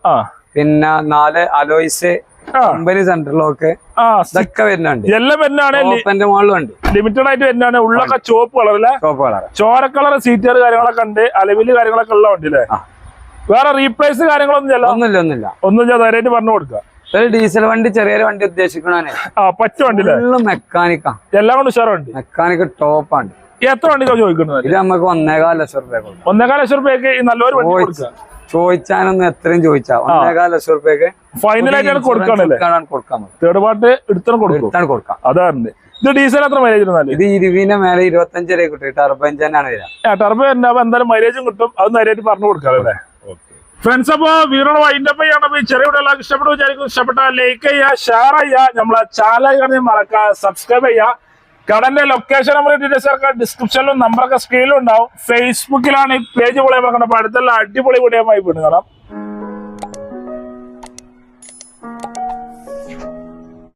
പിന്നെ നാല് അലോയ്സ് കമ്പനി സെന്ററിലൊക്കെ ആ ഇതൊക്കെ വരുന്നുണ്ട്. എല്ലാം വരുന്നതാണ്. മുകളിലും ഉണ്ട്. ലിമിറ്റഡ് ആയിട്ട് വരുന്നതാണ്. ഉള്ളൊക്കെ ചുവപ്പ് കളറല്ലേ ടോപ്പ് കളർ ചോര കളർ സീറ്റർ കാര്യങ്ങളൊക്കെ ഉണ്ട്. അലവിൽ കാര്യങ്ങളൊക്കെ ഉള്ള വണ്ടി അല്ലേ ആ. വേറെ റീപ്ലേസ് കാര്യങ്ങളൊന്നും ചെല്ലാം ഒന്നുമില്ല ഒന്നുമില്ല. ഒന്നും ധൈര്യമായിട്ട് പറഞ്ഞു കൊടുക്കുക ഒരു ഡീസൽ വണ്ടി ചെറിയൊരു വണ്ടി ഉദ്ദേശിക്കണേ പറ്റ വണ്ടി മെക്കാനിക്കാ എല്ലാം കൊണ്ട് ഉഷാറുണ്ട്. വണ്ടി മെക്കാനിക് ടോപ്പാണ് എത്ര വണ്ടിക്കാ ചോദിക്കുന്നത്? ഇത് നമുക്ക് ഒന്നേകാൽ ലക്ഷം റുപ്യ ഒന്നേകാല ഒന്നേകാൽ ലക്ഷം റുപ്യക്ക് നല്ലൊരു വണ്ടി കൊടുക്കുക ചോദിച്ചാനൊന്നും എത്രയും ചോദിച്ചാ. ഒന്നേകാൽ ലക്ഷം റുപ്യക്ക് ഫൈനൽ ആയിട്ടാണ് കൊടുക്കണല്ലേ കൊടുക്കാൻ തേർഡ് പാർട്ടി എടുത്താണ് കൊടുക്കും. എടുത്താണ് കൊടുക്കാം. അതാണ് ഇത് ഡീസൽ എത്ര മൈലേജ് ഇത് ഇരുപതിന്റെ മേലെ ഇരുപത്തഞ്ച് വരെ കിട്ടും. ടർബഞ്ച് തന്നെയാണ് വരിക ടർബോ ഉണ്ടാവുമ്പോ എന്തായാലും മൈലേജും കിട്ടും. അത് നേരിട്ട് പറഞ്ഞു കൊടുക്കാറല്ലേ ഫ്രണ്ട്സ് അപ്പൊ വീറോട് വൈൻഡപ്പ് ചെയ്യണം. ചെറിയ എല്ലാവർക്കും ഇഷ്ടപ്പെട്ടു വിചാരിക്കും ഇഷ്ടപ്പെട്ട ലൈക്ക് ചെയ്യുക ഷെയർ ചെയ്യുക. നമ്മളെ ചാനൽ കാണി മറക്കുക സബ്സ്ക്രൈബ് ചെയ്യുക. കടന്റെ ലൊക്കേഷൻ നമ്പർ ഡീറ്റെയിൽസ് ഒക്കെ ഡിസ്ക്രിപ്ഷനിലും നമ്പറൊക്കെ സ്ക്രീനിലും ഉണ്ടാവും. ഫേസ്ബുക്കിലാണ് ഈ പേജ് പൊളിയാൻ പറഞ്ഞത് അപ്പൊ അടുത്തുള്ള അടിപൊളി പൊടിയാമായി ആയി കാണാം.